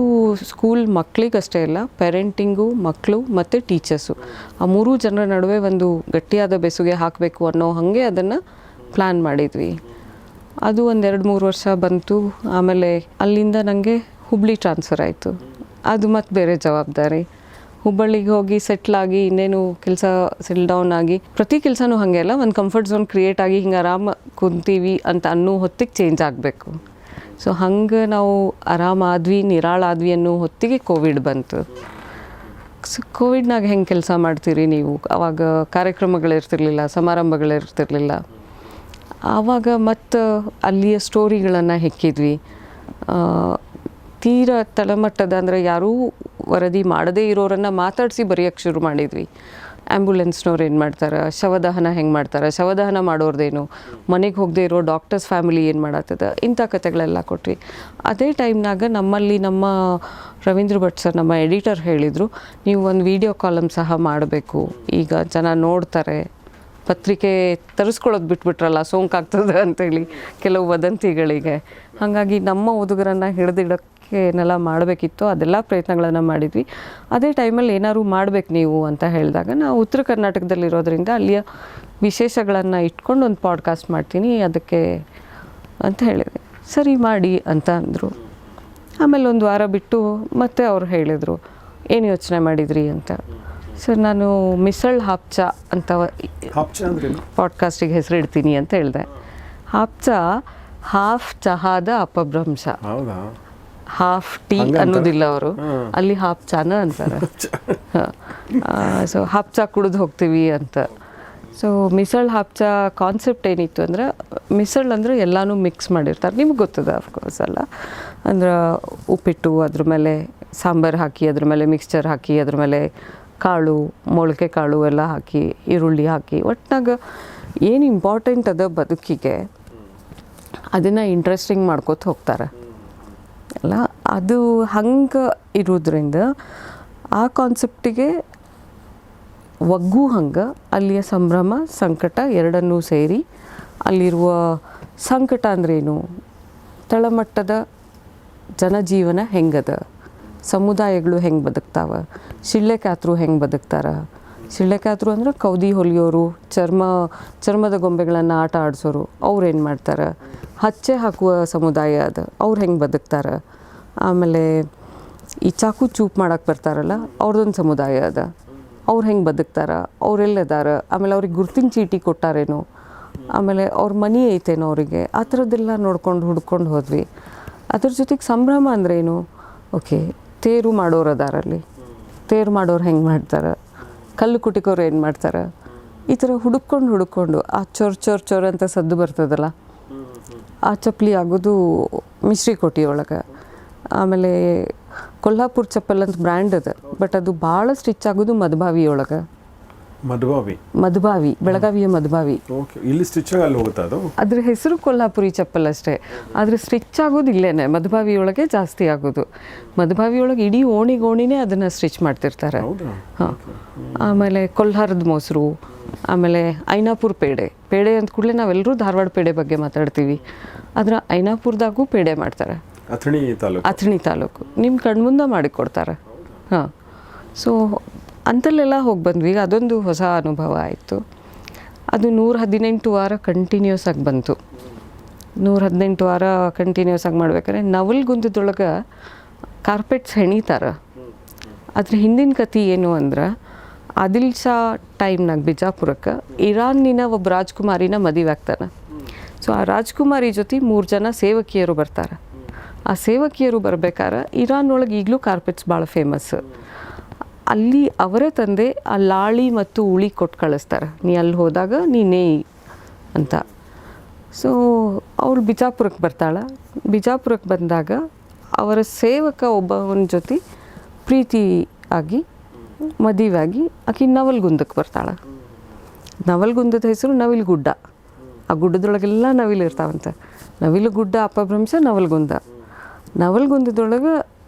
ಸ್ಕೂಲ್ ಮಕ್ಕಳಿಗಷ್ಟೇ ಇಲ್ಲ ಪೇರೆಂಟಿಂಗು ಮಕ್ಕಳು ಮತ್ತು ಟೀಚರ್ಸು ಆ ಮೂರೂ ಜನರ ನಡುವೆ ಒಂದು ಗಟ್ಟಿಯಾದ ಬೆಸುಗೆ ಹಾಕಬೇಕು ಅನ್ನೋ ಹಾಗೆ ಅದನ್ನು ಪ್ಲ್ಯಾನ್ ಮಾಡಿದ್ವಿ. ಅದು ಒಂದು ಎರಡು ಮೂರು ವರ್ಷ ಬಂತು, ಆಮೇಲೆ ಅಲ್ಲಿಂದ ನನಗೆ ಹುಬ್ಳಿ ಟ್ರಾನ್ಸ್ಫರ್ ಆಯಿತು. ಅದು ಮತ್ತು ಬೇರೆ ಜವಾಬ್ದಾರಿ. ಹುಬ್ಬಳ್ಳಿಗೆ ಹೋಗಿ ಸೆಟ್ಲಾಗಿ ಇನ್ನೇನು ಕೆಲಸ ಸೆಲ್ ಡೌನ್ ಆಗಿ, ಪ್ರತಿ ಕೆಲಸನೂ ಹಾಗೆ ಅಲ್ಲ, ಒಂದು ಕಂಫರ್ಟ್ ಝೋನ್ ಕ್ರಿಯೇಟ್ ಆಗಿ ಹಿಂಗೆ ಆರಾಮ ಕುಂತೀವಿ ಅಂತ ಅನ್ನೋ ಹೊತ್ತಿಗೆ ಚೇಂಜ್ ಆಗಬೇಕು. ಸೊ ಹಂಗೆ ನಾವು ಆರಾಮಾದ್ವಿ ನಿರಾಳಾದ್ವಿ ಅನ್ನೋ ಹೊತ್ತಿಗೆ ಕೋವಿಡ್ ಬಂತು. ಸೊ ಕೋವಿಡ್ನಾಗ ಹೆಂಗೆ ಕೆಲಸ ಮಾಡ್ತೀರಿ ನೀವು? ಆವಾಗ ಕಾರ್ಯಕ್ರಮಗಳಿರ್ತಿರ್ಲಿಲ್ಲ, ಸಮಾರಂಭಗಳಿರ್ತಿರ್ಲಿಲ್ಲ. ಆವಾಗ ಮತ್ತು ಅಲ್ಲಿಯ ಸ್ಟೋರಿಗಳನ್ನು ಹೆಕ್ಕಿದ್ವಿ. ತೀರ ತಳಮಟ್ಟದ ಅಂದರೆ ಯಾರೂ ವರದಿ ಮಾಡದೇ ಇರೋರನ್ನು ಮಾತಾಡಿಸಿ ಬರೆಯೋಕ್ಕೆ ಶುರು ಮಾಡಿದ್ವಿ. ಆ್ಯಂಬುಲೆನ್ಸ್ನವ್ರು ಏನು ಮಾಡ್ತಾರೆ? ಶವದಹನ ಹೆಂಗೆ ಮಾಡ್ತಾರೆ? ಶವದಹನ ಮಾಡೋರ್ದೇನು? ಮನೆಗೆ ಹೋಗದೆ ಇರೋ ಡಾಕ್ಟರ್ಸ್ ಫ್ಯಾಮಿಲಿ ಏನು ಮಾಡತ್ತದ? ಇಂಥ ಕಥೆಗಳೆಲ್ಲ ಕೊಟ್ವಿ ಅದೇ ಟೈಮ್ನಾಗ ನಮ್ಮಲ್ಲಿ ನಮ್ಮ ರವೀಂದ್ರ ಭಟ್ ಸರ್ ನಮ್ಮ ಎಡಿಟರ್ ಹೇಳಿದರು, ನೀವು ಒಂದು ವಿಡಿಯೋ ಕಾಲಮ್ ಸಹ ಮಾಡಬೇಕು. ಈಗ ಜನ ನೋಡ್ತಾರೆ. ಪತ್ರಿಕೆ ತರಿಸ್ಕೊಳ್ಳೋದು ಬಿಟ್ಬಿಟ್ರಲ್ಲ, ಸೋಂಕಾಗ್ತದೆ? ಅಂತೇಳಿ ಕೆಲವು ವದಂತಿಗಳಿಗೆ. ಹಾಗಾಗಿ ನಮ್ಮ ಓದುಗರನ್ನು ಹಿಡಿದಿಡೋಕ್ಕೆ ಏನೆಲ್ಲ ಮಾಡಬೇಕಿತ್ತು ಅದೆಲ್ಲ ಪ್ರಯತ್ನಗಳನ್ನು ಮಾಡಿದ್ವಿ. ಅದೇ ಟೈಮಲ್ಲಿ ಏನಾದ್ರು ಮಾಡಬೇಕು ನೀವು ಅಂತ ಹೇಳಿದಾಗ ನಾವು ಉತ್ತರ ಕರ್ನಾಟಕದಲ್ಲಿರೋದ್ರಿಂದ ಅಲ್ಲಿಯ ವಿಶೇಷಗಳನ್ನು ಇಟ್ಕೊಂಡು ಒಂದು ಪಾಡ್ಕಾಸ್ಟ್ ಮಾಡ್ತೀನಿ ಅದಕ್ಕೆ ಅಂತ ಹೇಳಿದೆ ಸರಿ ಮಾಡಿ ಅಂತ ಅಂದರು. ಆಮೇಲೆ ಒಂದು ವಾರ ಬಿಟ್ಟು ಮತ್ತೆ ಅವ್ರು ಹೇಳಿದರು ಏನು ಯೋಚನೆ ಮಾಡಿದ್ರಿ ಅಂತ. ಸರ್ ನಾನು ಮಿಸಳ್ ಹಾಪ್ಚ ಅಂತ ಪಾಡ್ಕಾಸ್ಟಿಗೆ ಹೆಸರಿಡ್ತೀನಿ ಅಂತ ಹೇಳಿದೆ. ಹಾಪ್ಚ ಹಾಫ್ ಚಹಾದ ಅಪಭ್ರಂಶ. ಹಾಫ್ ಟೀ ಅನ್ನೋದಿಲ್ಲ ಅವರು. ಅಲ್ಲಿ ಹಾಫ್ ಚಾನ ಅಂತಾರೆ. ಸೊ ಹಾಫ್ ಚಾ ಕುಡಿದು ಹೋಗ್ತೀವಿ ಅಂತ. ಸೊ ಮಿಸಳ್ ಹಾಫ್ ಚಾ ಕಾನ್ಸೆಪ್ಟ್ ಏನಿತ್ತು ಅಂದ್ರೆ ಮಿಸಳ್ ಅಂದ್ರೆ ಎಲ್ಲನೂ ಮಿಕ್ಸ್ ಮಾಡಿರ್ತಾರೆ. ನಿಮ್ಗೆ ಗೊತ್ತದ ಅಫ್ಕೋರ್ಸ್ ಅಲ್ಲ? ಅಂದ್ರೆ ಉಪ್ಪಿಟ್ಟು ಅದ್ರ ಮೇಲೆ ಸಾಂಬಾರು ಹಾಕಿ ಅದ್ರ ಮೇಲೆ ಮಿಕ್ಸ್ಚರ್ ಹಾಕಿ ಅದ್ರ ಮೇಲೆ ಕಾಳು ಮೊಳಕೆ ಕಾಳು ಎಲ್ಲ ಹಾಕಿ ಈರುಳ್ಳಿ ಹಾಕಿ. ಒಟ್ನಾಗ ಏನು ಇಂಪಾರ್ಟೆಂಟ್ ಅದ ಬದುಕಿಗೆ ಅದನ್ನು ಇಂಟ್ರೆಸ್ಟಿಂಗ್ ಮಾಡ್ಕೋತ ಹೋಗ್ತಾರೆ. ಅಲ್ಲ, ಅದು ಹಂಗೆ ಇರೋದ್ರಿಂದ ಆ ಕಾನ್ಸೆಪ್ಟಿಗೆ ಒಗ್ಗು ಹಂಗೆ, ಅಲ್ಲಿಯ ಸಂಭ್ರಮ, ಸಂಕಟ ಎರಡನ್ನೂ ಸೇರಿ ಅಲ್ಲಿರುವ ಸಂಕಟ ಅಂದ್ರೇನು? ತಳಮಟ್ಟದ ಜನಜೀವನ ಹೆಂಗದ? ಸಮುದಾಯಗಳು ಹೆಂಗೆ ಬದುಕ್ತಾವ? ಶಿಳ್ಳೆಕಾತರು ಹೆಂಗೆ ಬದುಕ್ತಾರ? ಶಿಳ್ಳೆಕಾತರು ಅಂದ್ರೆ ಕೌದಿ ಹೊಲಿಯೋರು, ಚರ್ಮ, ಚರ್ಮದ ಗೊಂಬೆಗಳನ್ನು ಆಟ ಆಡಿಸೋರು, ಅವ್ರು ಏನು ಮಾಡ್ತಾರೆ? ಹಚ್ಚೆ ಹಾಕುವ ಸಮುದಾಯ ಅದು. ಅವ್ರು ಹೆಂಗೆ ಬದುಕ್ತಾರೆ? ಆಮೇಲೆ ಈ ಚಾಕು ಚೂಪ್ ಮಾಡಕ್ಕೆ ಬರ್ತಾರಲ್ಲ ಅವ್ರದ್ದೊಂದು ಸಮುದಾಯ ಅದ. ಅವ್ರು ಹೆಂಗೆ ಬದುಕ್ತಾರ? ಅವ್ರೆಲ್ಲದಾರ ಆಮೇಲೆ ಅವ್ರಿಗೆ ಗುರ್ತಿನ ಚೀಟಿ ಕೊಟ್ಟಾರೇನೋ? ಆಮೇಲೆ ಅವ್ರ ಮನಿ ಐತೇನೋ ಅವರಿಗೆ? ಆ ಥರದ್ದೆಲ್ಲ ನೋಡ್ಕೊಂಡು ಹುಡ್ಕೊಂಡು ಹೋದ್ವಿ. ಅದ್ರ ಜೊತೆಗೆ ಸಂಭ್ರಮ ಅಂದ್ರೇನು? ಓಕೆ, ತೇರು ಮಾಡೋರು ಅದಾರಲ್ಲಿ ತೇರು ಮಾಡೋರು ಹೆಂಗೆ ಮಾಡ್ತಾರೆ? ಕಲ್ಲು ಕುಟಿಕೋರು ಏನು ಮಾಡ್ತಾರೆ? ಈ ಥರ ಹುಡುಕೊಂಡು ಹುಡುಕೊಂಡು ಆ ಚೊರ್ ಚೊರ್ ಚೊರ್ ಅಂತ ಸದ್ದು ಬರ್ತದಲ್ಲ? ಆ ಚಪ್ಪಲಿ ಆಗೋದು ಮಿಶ್ರಿ ಕೋಟಿಯೊಳಗೆ ಒಳಗೆ. ಆಮೇಲೆ ಕೊಲ್ಹಾಪುರ್ ಚಪ್ಪಲ್ ಅಂತ ಬ್ರ್ಯಾಂಡ್ ಅದ ಬಟ್ ಅದು ಭಾಳ ಸ್ಟಿಚ್ ಆಗೋದು ಮದ್ಭಾವಿ ಒಳಗೆ. ಮಧುಬಾವಿ. ಮಧುಬಾವಿ ಬೆಳಗಾವಿಯ ಮಧುಬಾವಿ. ಓಕೆ ಇಲ್ಲಿ ಸ್ಟಿಚ್ಚಾಗಿ ಅಲ್ಲಿ ಹೋಗುತ್ತಾ ಅದು? ಅದ್ರ ಹೆಸರು ಕೊಲ್ಲಾಪುರಿ ಚಪ್ಪಲ್ ಅಷ್ಟೇ. ಆದರೆ ಸ್ಟಿಚ್ ಆಗೋದು ಇಲ್ಲೇನೆ. ಮಧುಬಾವಿ ಒಳಗೆ ಜಾಸ್ತಿ ಆಗೋದು. ಮಧುಬಾವಿ ಒಳಗೆ ಇಡೀ ಓಣಿ ಗೋಣಿನೇ ಅದನ್ನು ಸ್ಟಿಚ್ ಮಾಡ್ತಿರ್ತಾರೆ. ಹಾಂ. ಆಮೇಲೆ ಕೊಲ್ಹಾರದ ಮೊಸರು ಆಮೇಲೆ ಐನಾಪುರ ಪೇಡೆ. ಪೇಡೆ ಅಂತ ಕೂಡಲೇ ನಾವೆಲ್ಲರೂ ಧಾರವಾಡ ಪೇಡೆ ಬಗ್ಗೆ ಮಾತಾಡ್ತೀವಿ. ಆದ್ರೆ ಐನಾಪುರದಾಗೂ ಪೇಡೆ ಮಾಡ್ತಾರೆ. ಅಥಣಿ ತಾಲೂಕು. ಅಥಣಿ ತಾಲೂಕು. ನಿಮ್ಮ ಕಣ್ಮುಂದೆ ಮಾಡಿಕೊಡ್ತಾರೆ. ಹಾಂ. ಸೊ ಅಂತಲ್ಲೆಲ್ಲ ಹೋಗಿ ಬಂದ್ವಿ. ಅದೊಂದು ಹೊಸ ಅನುಭವ ಆಯಿತು. ಅದು ನೂರ ಹದಿನೆಂಟು ವಾರ ಕಂಟಿನ್ಯೂಸ್ ಆಗಿ ಬಂತು. ನೂರ ಹದಿನೆಂಟು ವಾರ ಕಂಟಿನ್ಯೂಸ್ ಆಗಿ ಮಾಡ್ಬೇಕಾದ್ರೆ ನವಲ್ಗುಂದದೊಳಗೆ ಕಾರ್ಪೆಟ್ಸ್ ಹೆಣಿತಾರೆ. ಅದ್ರ ಹಿಂದಿನ ಕಥೆ ಏನು ಅಂದ್ರೆ, ಆದಿಲ್ ಶಾ ಟೈಮ್ನಾಗ ಬಿಜಾಪುರಕ್ಕೆ ಇರಾನಿನ ಒಬ್ಬ ರಾಜ್ಕುಮಾರಿನ ಮದುವೆ ಆಗ್ತಾನೆ. ಸೊ ಆ ರಾಜ್ಕುಮಾರಿ ಜೊತೆ ಮೂರು ಜನ ಸೇವಕಿಯರು ಬರ್ತಾರೆ. ಆ ಸೇವಕಿಯರು ಬರ್ಬೇಕಾದ್ರೆ ಇರಾನ್ ಒಳಗೆ ಈಗಲೂ ಕಾರ್ಪೆಟ್ಸ್ ಭಾಳ ಫೇಮಸ್ ಅಲ್ಲಿ ಅವರ ತಂದೆ ಆ ಲಾಳಿ ಮತ್ತು ಉಳಿ ಕೊಟ್ಟು ಕಳಿಸ್ತಾರೆ. ನೀ ಅಲ್ಲಿ ಹೋದಾಗ ನೀ ನೇಯ್ ಅಂತ. ಸೊ ಅವಳು ಬಿಜಾಪುರಕ್ಕೆ ಬರ್ತಾಳೆ. ಬಿಜಾಪುರಕ್ಕೆ ಬಂದಾಗ ಅವರ ಸೇವಕ ಒಬ್ಬವನ ಜೊತೆ ಪ್ರೀತಿ ಆಗಿ, ಮದುವೆಯಾಗಿ ಆಕೆ ನವಲ್ಗುಂದಕ್ಕೆ ಬರ್ತಾಳೆ. ನವಲ್ಗುಂದದ ಹೆಸರು ನವಿಲುಗುಡ್ಡ. ಆ ಗುಡ್ಡದೊಳಗೆಲ್ಲ ನವಿಲು ಇರ್ತಾವಂತೆ. ನವಿಲು ಗುಡ್ಡ ಅಪಭ್ರಂಶ ನವಲ್ಗುಂದ. ನವಲ್ಗುಂದದೊಳಗೆ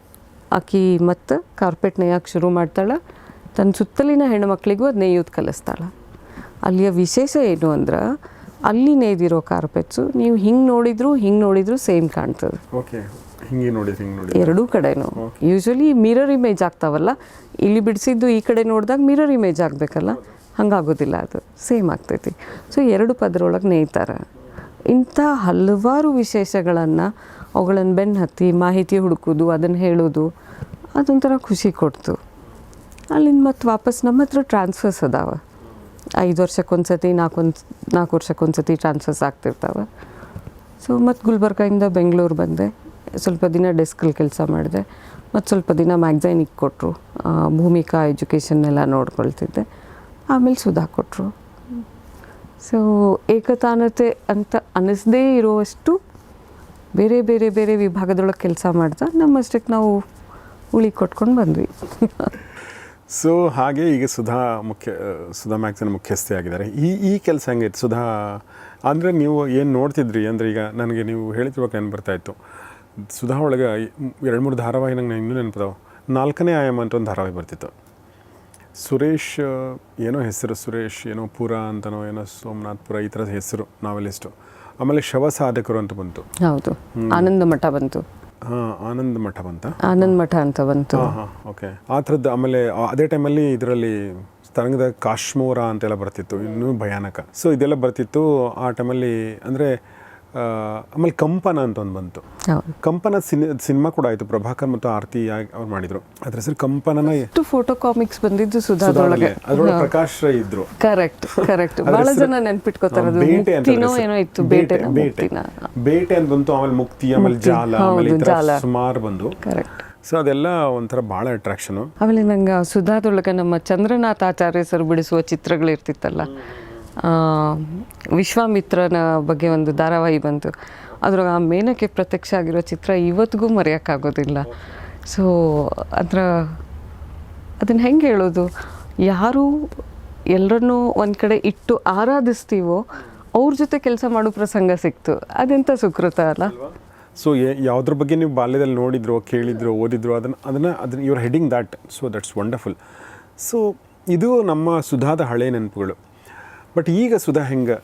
ಆಕಿ ಮತ್ತು ಕಾರ್ಪೆಟ್ ನೇಯಕ್ಕೆ ಶುರು ಮಾಡ್ತಾಳೆ. ತನ್ನ ಸುತ್ತಲಿನ ಹೆಣ್ಮಕ್ಳಿಗೂ ಅದು ನೇಯೋದು ಕಲಿಸ್ತಾಳೆ. ಅಲ್ಲಿಯ ವಿಶೇಷ ಏನು ಅಂದ್ರೆ ಅಲ್ಲಿ ನೇಯ್ದಿರೋ ಕಾರ್ಪೆಟ್ಸು ನೀವು ಹಿಂಗೆ ನೋಡಿದ್ರು ಹಿಂಗೆ ನೋಡಿದ್ರು ಸೇಮ್ ಕಾಣ್ತದೆ. ಓಕೆ ಹಿಂಗೆ ನೋಡಿ ಹಿಂಗೆ ನೋಡಿ ಎರಡೂ ಕಡೆನೂ. ಯೂಶ್ವಲಿ ಮಿರರ್ ಇಮೇಜ್ ಆಗ್ತಾವಲ್ಲ ಇಲ್ಲಿ ಬಿಡಿಸಿದ್ದು ಈ ಕಡೆ ನೋಡಿದಾಗ ಮಿರರ್ ಇಮೇಜ್ ಆಗಬೇಕಲ್ಲ? ಹಂಗಾಗೋದಿಲ್ಲ ಅದು. ಸೇಮ್ ಆಗ್ತೈತಿ. ಸೊ ಎರಡು ಪದರೊಳಗೆ ನೇಯ್ತಾರೆ. ಇಂಥ ಹಲವಾರು ವಿಶೇಷಗಳನ್ನು ಅವುಗಳನ್ನು ಬೆನ್ನು ಹತ್ತಿ ಮಾಹಿತಿ ಹುಡುಕೋದು, ಅದನ್ನು ಹೇಳೋದು, ಅದೊಂಥರ ಖುಷಿ ಕೊಡ್ತು. ಅಲ್ಲಿಂದ ಮತ್ತೆ ವಾಪಸ್ ನಮ್ಮ ಹತ್ರ ಟ್ರಾನ್ಸ್ಫರ್ಸ್ ಅದಾವೆ. ಐದು ವರ್ಷಕ್ಕೊಂದ್ಸತಿ, ನಾಲ್ಕೊಂದು, ನಾಲ್ಕು ವರ್ಷಕ್ಕೊಂದು ಸತಿ ಟ್ರಾನ್ಸ್ಫರ್ಸ್ ಆಗ್ತಿರ್ತಾವೆ. ಸೊ ಮತ್ತು ಗುಲ್ಬರ್ಗಾಯಿಂದ ಬೆಂಗಳೂರು ಬಂದೆ. ಸ್ವಲ್ಪ ದಿನ ಡೆಸ್ಕಲ್ಲಿ ಕೆಲಸ ಮಾಡಿದೆ. ಮತ್ತು ಸ್ವಲ್ಪ ದಿನ ಮ್ಯಾಗ್ಝೈನಿಗೆ ಕೊಟ್ಟರು ಭೂಮಿಕಾ ಎಜುಕೇಷನ್ ಎಲ್ಲ ನೋಡ್ಕೊಳ್ತಿದ್ದೆ. ಆಮೇಲೆ ಸುಧಾ ಕೊಟ್ಟರು ಸೊ ಏಕತಾನತೆ ಅಂತ ಅನ್ನಿಸದೇ ಇರುವಷ್ಟು ಬೇರೆ ಬೇರೆ ಬೇರೆ ವಿಭಾಗದೊಳಗೆ ಕೆಲಸ ಮಾಡ್ತಾ ನಮ್ಮಷ್ಟಕ್ಕೆ ನಾವು ಉಳಿ ಕೊಟ್ಕೊಂಡು ಬಂದ್ವಿ. ಸೊ ಹಾಗೆ ಈಗ ಸುಧಾ ಮುಖ್ಯ, ಸುಧಾ ಮ್ಯಾಗ್ಸಿನ್ ಮುಖ್ಯಸ್ಥೆ ಆಗಿದ್ದಾರೆ. ಈ ಈ ಕೆಲಸ ಹೆಂಗೈತೆ? ಸುಧಾ, ಅಂದರೆ ನೀವು ಏನು ನೋಡ್ತಿದ್ರಿ? ಅಂದರೆ ಈಗ ನನಗೆ ನೀವು ಹೇಳ್ತಿರುವಾಗ ನೆನಪು ಬರ್ತಾ ಇತ್ತು. ಸುಧಾ ಒಳಗೆ ಎರಡು ಮೂರು ಧಾರಾವಾಹಿ ನಂಗೆ ಇನ್ನೂ ನೆನಪದಾವೆ. ನಾಲ್ಕನೇ ಆಯಾಮ ಅಂತ ಒಂದು ಧಾರಾವಾಹಿ ಬರ್ತಿತ್ತು. ಸುರೇಶ್, ಏನೋ ಹೆಸರು, ಸುರೇಶ್, ಏನೋ ಪುರ ಅಂತನೋ, ಏನೋ ಸೋಮನಾಥ್ಪುರ ಈ ಥರದ ಹೆಸರು ನಾವೆಲಿಸ್ಟು ಆಮೇಲೆ ಶವ ಸಾಧಕರು ಅಂತ ಬಂತು. ಹೌದು. ಆನಂದ ಮಠ ಬಂತು. ಆನಂದ್ ಮಠ ಬಂತ? ಆನಂದ್ ಮಠ ಅಂತ ಬಂತು. ಓಕೆ. ಆ ಥರದ್ದು ಆಮೇಲೆ ಅದೇ ಟೈಮಲ್ಲಿ ಇದರಲ್ಲಿ ತರಂಗದ ಕಾಶ್ಮೋರ ಅಂತೆಲ್ಲ ಬರ್ತಿತ್ತು. ಇನ್ನೂ ಭಯಾನಕ. ಸೊ ಇದೆಲ್ಲ ಬರ್ತಿತ್ತು ಆ ಟೈಮಲ್ಲಿ ಅಂದರೆ ಆಮೇಲೆ ಕಂಪನ ಅಂತ ಒಂದು ಬಂತು ಕಂಪನ ಸಿನಿ ಸಿನಿಮಾ ಕೂಡ ಆಯಿತು. ಪ್ರಭಾಕರ್ ಮತ್ತು ಆರತಿ ಅವ್ರು ಮಾಡಿದ್ರು. ಅದ್ರ ಹೆಸರು ಕಂಪನನ ಎಷ್ಟು ಫೋಟೋ ಕಾಮಿಕ್ಸ್ ಬಂದಿದ್ದು ಸುಧಾದೊಳಗೆ ಅದರೊಳಗೆ. ಪ್ರಕಾಶ್ ರೈ ಇದ್ರು. ಕರೆಕ್ಟ್ ಕರೆಕ್ಟ್ ಬಹಳ ಜನ ನೆನ್ಪಿಟ್ಕೋತಾರೆ ಬೇಟೆ ಏನೋ ಇತ್ತು ಬೇಟೆ ಬೇಟೆ. ಬೇಟೆ ಅಂತ ಬಂತು ಆಮೇಲೆ ಮುಕ್ತಿ ಆಮೇಲೆ ಜಾಲ ಆಮೇಲೆ ಸುಮಾರು ಬಂದು. ಕರೆಕ್ಟ್ ಸೊ ಅದೆಲ್ಲ ಒಂಥರ ಭಾಳ ಅಟ್ರಾಕ್ಷನು ಆಮೇಲೆ ನಂಗೆ ಸುಧಾದೊಳಗೆ ನಮ್ಮ ಚಂದ್ರನಾಥ್ ಆಚಾರ್ಯ ಸರ್ ಬಿಡಿಸುವ ಚಿತ್ರಗಳು ಇರ್ತಿತ್ತಲ್ಲ. ವಿಶ್ವಾಮಿತ್ರನ ಬಗ್ಗೆ ಒಂದು ಧಾರಾವಾಹಿ ಬಂತು. ಅದ್ರಾಗ ಆ ಮೇನಕ್ಕೆ ಪ್ರತ್ಯಕ್ಷ ಆಗಿರೋ ಚಿತ್ರ ಇವತ್ತಿಗೂ ಮರೆಯೋಕ್ಕಾಗೋದಿಲ್ಲ. ಸೊ ಅದರ, ಅದನ್ನು ಹೆಂಗೆ ಹೇಳೋದು? ಯಾರು ಎಲ್ಲರನ್ನೂ ಒಂದು ಕಡೆ ಇಟ್ಟು ಆರಾಧಿಸ್ತೀವೋ, ಅವ್ರ ಜೊತೆ ಕೆಲಸ ಮಾಡೋ ಪ್ರಸಂಗ ಸಿಕ್ತು. ಅದೆಂಥ ಸುಕೃತ ಅಲ್ಲ? ಸೊ ಯಾವುದ್ರ ಬಗ್ಗೆ ನೀವು ಬಾಲ್ಯದಲ್ಲಿ ನೋಡಿದ್ರೋ, ಕೇಳಿದ್ರೋ, ಓದಿದ್ರು, ಅದನ್ನು ಅದನ್ನು ಅದನ್ನು your heading that so that's wonderful so ಇದು ನಮ್ಮ ಸುಧಾದ ಹಳೆ ನೆನಪುಗಳು. ಬಟ್ ಈಗ ಸುಧಾ ಹೆಂಗೆ?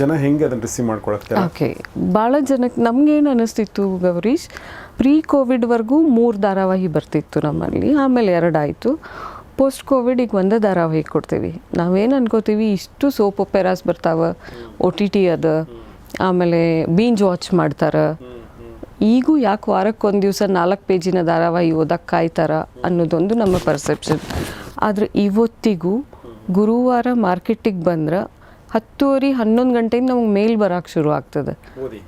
ಜನ ಹೆಂಗೆ ಅದನ್ನು ರಿಸೀವ್ ಮಾಡ್ಕೊಳಕ್ತಾರೆ? ಓಕೆ ಭಾಳ ಜನಕ್ಕೆ ನಮಗೇನು ಅನ್ನಿಸ್ತಿತ್ತು ಗೌರೀಶ್ ಪ್ರೀ ಕೋವಿಡ್ವರೆಗೂ ಮೂರು ಧಾರಾವಾಹಿ ಬರ್ತಿತ್ತು ನಮ್ಮಲ್ಲಿ, ಆಮೇಲೆ ಎರಡಾಯಿತು ಪೋಸ್ಟ್ ಕೋವಿಡ್ ಈಗ ಒಂದೇ ಧಾರಾವಾಹಿ ಕೊಡ್ತೀವಿ. ನಾವೇನು ಅನ್ಕೋತೀವಿ, ಇಷ್ಟು ಸೋಪ್ ಒಪೆರಾಸ್ ಬರ್ತಾವ ಒ ಟಿ ಟಿ ಅದ, ಆಮೇಲೆ ಬೀಂಜ್ ವಾಚ್ ಮಾಡ್ತಾರೆ. ಈಗೂ ಯಾಕೆ ವಾರಕ್ಕೊಂದು ದಿವಸ ನಾಲ್ಕು ಪೇಜಿನ ಧಾರಾವಾಹಿ ಓದಕ್ಕೆ ಕಾಯ್ತಾರ ಅನ್ನೋದೊಂದು ನಮ್ಮ ಪರ್ಸೆಪ್ಷನ್ ಆದರೆ ಇವತ್ತಿಗೂ ಗುರುವಾರ ಮಾರ್ಕೆಟಿಗೆ ಬಂದ್ರೆ ಹತ್ತುವರೆ ಹನ್ನೊಂದು ಗಂಟೆಯಿಂದ ನಮಗೆ ಮೇಲ್ ಬರೋಕ್ಕೆ ಶುರು ಆಗ್ತದೆ.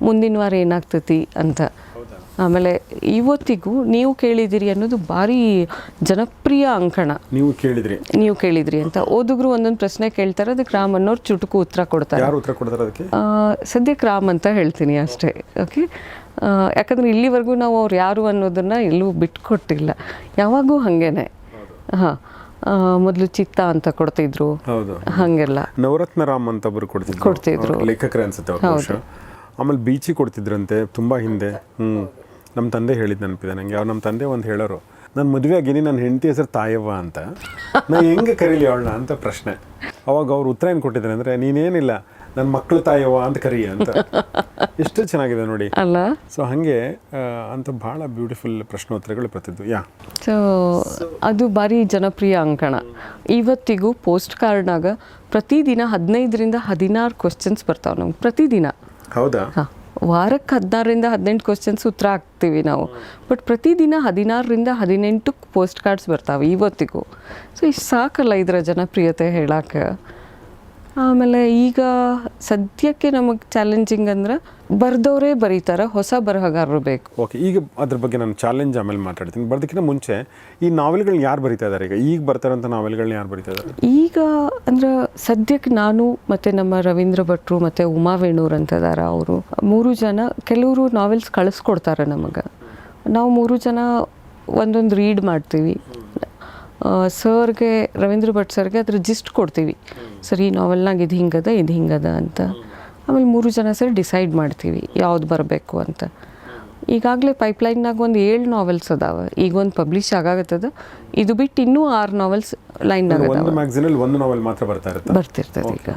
ಮುಂದಿನ ವಾರ ಏನಾಗ್ತತಿ ಅಂತ. ಆಮೇಲೆ ಇವತ್ತಿಗೂ ನೀವು ಕೇಳಿದಿರಿ ಅನ್ನೋದು ಭಾರಿ ಜನಪ್ರಿಯ ಅಂಕಣ. ನೀವು ಕೇಳಿದ್ರಿ. ನೀವು ಕೇಳಿದ್ರಿ ಅಂತ. ಓದುಗರು ಒಂದೊಂದು ಪ್ರಶ್ನೆ ಕೇಳ್ತಾರೆ ಅದಕ್ಕೆ ರಾಮ್ ಅನ್ನೋರು ಚುಟುಕು ಉತ್ತರ ಕೊಡ್ತಾರೆ. ಯಾರು ಉತ್ತರ ಕೊಡ್ತಾರೆ ಅದಕ್ಕೆ? ಆ, ಸದ್ಯಕ್ಕೆ ರಾಮ್ ಅಂತ ಹೇಳ್ತೀನಿ ಅಷ್ಟೇ. ಓಕೆ? ಯಾಕಂದ್ರೆ ಇಲ್ಲಿವರೆಗೂ ನಾವು ಅವ್ರು ಯಾರು ಅನ್ನೋದನ್ನ ಎಲ್ಲೂ ಬಿಟ್ಕೊಟ್ಟಿಲ್ಲ. ಯಾವಾಗೂ ಹಾಗೇನೆ. ಹಾಂ. ಮೊದಲು ಚಿತ್ತ ಅಂತ ಕೊಡ್ತಿದ್ರು. ಹೌದು. ಹಾಗೆಲ್ಲ. ನವರತ್ನ ರಾಮ್ ಅಂತ ಒಬ್ಬರು ಕೊಡ್ತಿದ್ರು. ಕೊಡ್ತಿದ್ರು. ಲೇಖಕರೇ ಅನ್ಸುತ್ತೆ ಆಮೇಲೆ ಬೀಚಿ ಕೊಡ್ತಿದ್ರಂತೆ ತುಂಬಾ ಹಿಂದೆ. ಹ್ಞೂ ನಮ್ಮ ತಂದೆ ಹೇಳಿದ್ ನೆನಪಿದೆ ನಂಗೆ. ಅವ್ರು ನಮ್ಮ ತಂದೆ ಒಂದು ಹೇಳೋರು ನಾನು ಮದುವೆ ಆಗಿನಿ ನನ್ನ ಹೆಂಡತಿ ಹೆಸರು ತಾಯವ್ವ ಅಂತ. ನಾನು ಹೆಂಗೆ ಕರೀಲಿ ಅವಳನ್ನ? ಅಂತ ಪ್ರಶ್ನೆ. ಅವಾಗ ಅವ್ರು ಉತ್ತರ ಏನು ಕೊಟ್ಟಿದ್ದಾರೆ ಅಂದರೆ ನೀನೇನಿಲ್ಲ ನನ್ನ ಮಕ್ಕಳು ತಾಯವ್ವ ಅಂತ ಕರಿ ಅಂತ. <laughs> ಎಷ್ಟು ಚೆನ್ನಾಗಿದೆ ನೋಡಿ. ಅಲ್ಲ? ಸೊ ಹಾಗೆ ಅಂತ ಭಾಳ ಬ್ಯೂಟಿಫುಲ್ ಪ್ರಶ್ನೋತ್ತರಗಳು ಬರ್ತಿದ್ವು. ಯಾ? ಸೊ ಅದು ಭಾರಿ ಜನಪ್ರಿಯ ಅಂಕಣ. ಇವತ್ತಿಗೂ ಪೋಸ್ಟ್ ಕಾರ್ಡ್ನಾಗ ಪ್ರತಿದಿನ ಹದಿನೈದರಿಂದ ಹದಿನಾರು ಕ್ವಶನ್ಸ್ ಬರ್ತಾವೆ ನಮ್ಗೆ. ಪ್ರತಿದಿನ. ಹೌದಾ? ವಾರಕ್ಕೆ ಹದಿನಾರರಿಂದ ಹದಿನೆಂಟು ಕ್ವಶನ್ಸ್ ಉತ್ತರ ಹಾಕ್ತೀವಿ ನಾವು. ಬಟ್ ಪ್ರತಿದಿನ ಹದಿನಾರರಿಂದ ಹದಿನೆಂಟು ಪೋಸ್ಟ್ ಕಾರ್ಡ್ಸ್ ಬರ್ತಾವೆ ಇವತ್ತಿಗೂ. ಸೊ ಇಷ್ಟು ಸಾಕಲ್ಲ ಇದರ ಜನಪ್ರಿಯತೆ ಹೇಳಕ್ಕೆ ಆಮೇಲೆ ಈಗ ಸದ್ಯಕ್ಕೆ ನಮಗೆ ಚಾಲೆಂಜಿಂಗ್ ಅಂದ್ರೆ ಬರೆದವರೇ ಬರೀತಾರೆ ಹೊಸ ಬರಹಗಾರರು ಬೇಕು. ಓಕೆ ಈಗ ಅದ್ರ ಬಗ್ಗೆ ನಾನು ಚಾಲೆಂಜ್ ಆಮೇಲೆ ಮಾತಾಡ್ತೀನಿ. ಬರ್ದಕ್ಕಿಂತ ಮುಂಚೆ ಈ ನಾವೆಲ್ಗಳನ್ನ ಯಾರು ಬರಿತಾ ಇದ್ದಾರೆ ಈಗ? ಈಗ ಬರ್ತಾರಂತ ನಾವೆಲ್ಗಳನ್ನ ಯಾರು ಬರಿತಾ ಇದ್ದಾರೆ ಈಗ ಅಂದ್ರೆ ಸದ್ಯಕ್ಕೆ ನಾನು ಮತ್ತೆ ನಮ್ಮ ರವೀಂದ್ರ ಭಟ್ರು ಮತ್ತೆ ಉಮಾ ವೇಣೂರ್ ಅಂತ ಇದಾರೆ ಅವರು. ಮೂರು ಜನ ಕೆಲವರು ನಾವೆಲ್ಸ್ ಕಳಿಸ್ಕೊಡ್ತಾರೆ ನಮಗೆ. ನಾವು ಮೂರು ಜನ ಒಂದೊಂದು ರೀಡ್ ಮಾಡ್ತೀವಿ. ಸರ್ಗೆ ರವೀಂದ್ರ ಭಟ್ ಸರ್ಗೆ ಅದ್ರ ಜಿಸ್ಟ್ ಕೊಡ್ತೀವಿ. ಸರ್ ಈ ನಾವೆಲ್ನಾಗ ಇದು ಹಿಂಗದ ಇದು ಹಿಂಗದ ಅಂತ. ಆಮೇಲೆ ಮೂರು ಜನ ಸರ್ ಡಿಸೈಡ್ ಮಾಡ್ತೀವಿ ಯಾವ್ದು ಬರಬೇಕು ಅಂತ. ಈಗಾಗಲೇ ಪೈಪ್ಲೈನ್ನಾಗ ಒಂದು ಏಳು ನಾವೆಲ್ಸ್ ಅದಾವೆ. ಈಗ ಒಂದು ಪಬ್ಲಿಷ್ ಆಗಾಗತ್ತದ. ಇದು ಬಿಟ್ಟು ಇನ್ನೂ ಆರು ನಾವೆಲ್ಸ್ ಲೈನ್ನಾಗ ಒಂದು ಮ್ಯಾಗ್ಝಿನಲ್ಲಿ ಒಂದು ನಾವೆಲ್ ಮಾತ್ರ ಬರ್ತಾ ಇರುತ್ತೆ? ಬರ್ತಿರ್ತದೆ ಈಗ.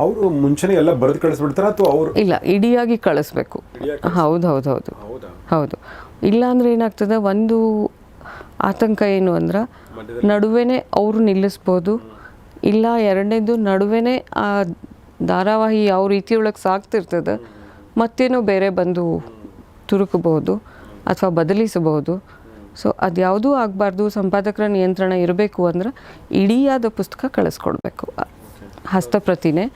ಅವರು ಮುಂಚೆನೆ ಎಲ್ಲ ಬರೆದು ಕಳಿಸ್ಬಿಡ್ತಾರ ಅಥವಾ ಅವರು ಇಲ್ಲ ಇಡಿಯಾಗಿ ಕಳಿಸ್ಬೇಕು. ಹೌದು ಹೌದು ಹೌದು. ಹೌದಾ? ಹೌದು. ಇಲ್ಲ ಅಂದ್ರೆ ಏನಾಗ್ತದೆ ಒಂದು ಆತಂಕ ಏನು ಅಂದ್ರೆ, ನಡುವೆನೆ ಅವರು ನಿಲ್ಲಿಸ್ಬೋದು. ಇಲ್ಲ, ಎರಡನೇದು ನಡುವೆನೆ ಆ ಧಾರಾವಾಹಿ ಯಾವ ರೀತಿ ಒಳಗೆ ಸಾಕ್ತಿರ್ತದೆ ಮತ್ತೇನೋ ಬೇರೆ ಬಂದು ತುರುಕಬಹುದು ಅಥವಾ ಬದಲಿಸಬಹುದು. ಸೊ ಅದ್ಯಾವುದೂ ಆಗಬಾರ್ದು. ಸಂಪಾದಕರ ನಿಯಂತ್ರಣ ಇರಬೇಕು ಅಂದ್ರೆ ಇಡಿಯಾದ ಪುಸ್ತಕ ಕಳಿಸ್ಕೊಡ್ಬೇಕು. ಹಸ್ತಪ್ರತಿನೇ.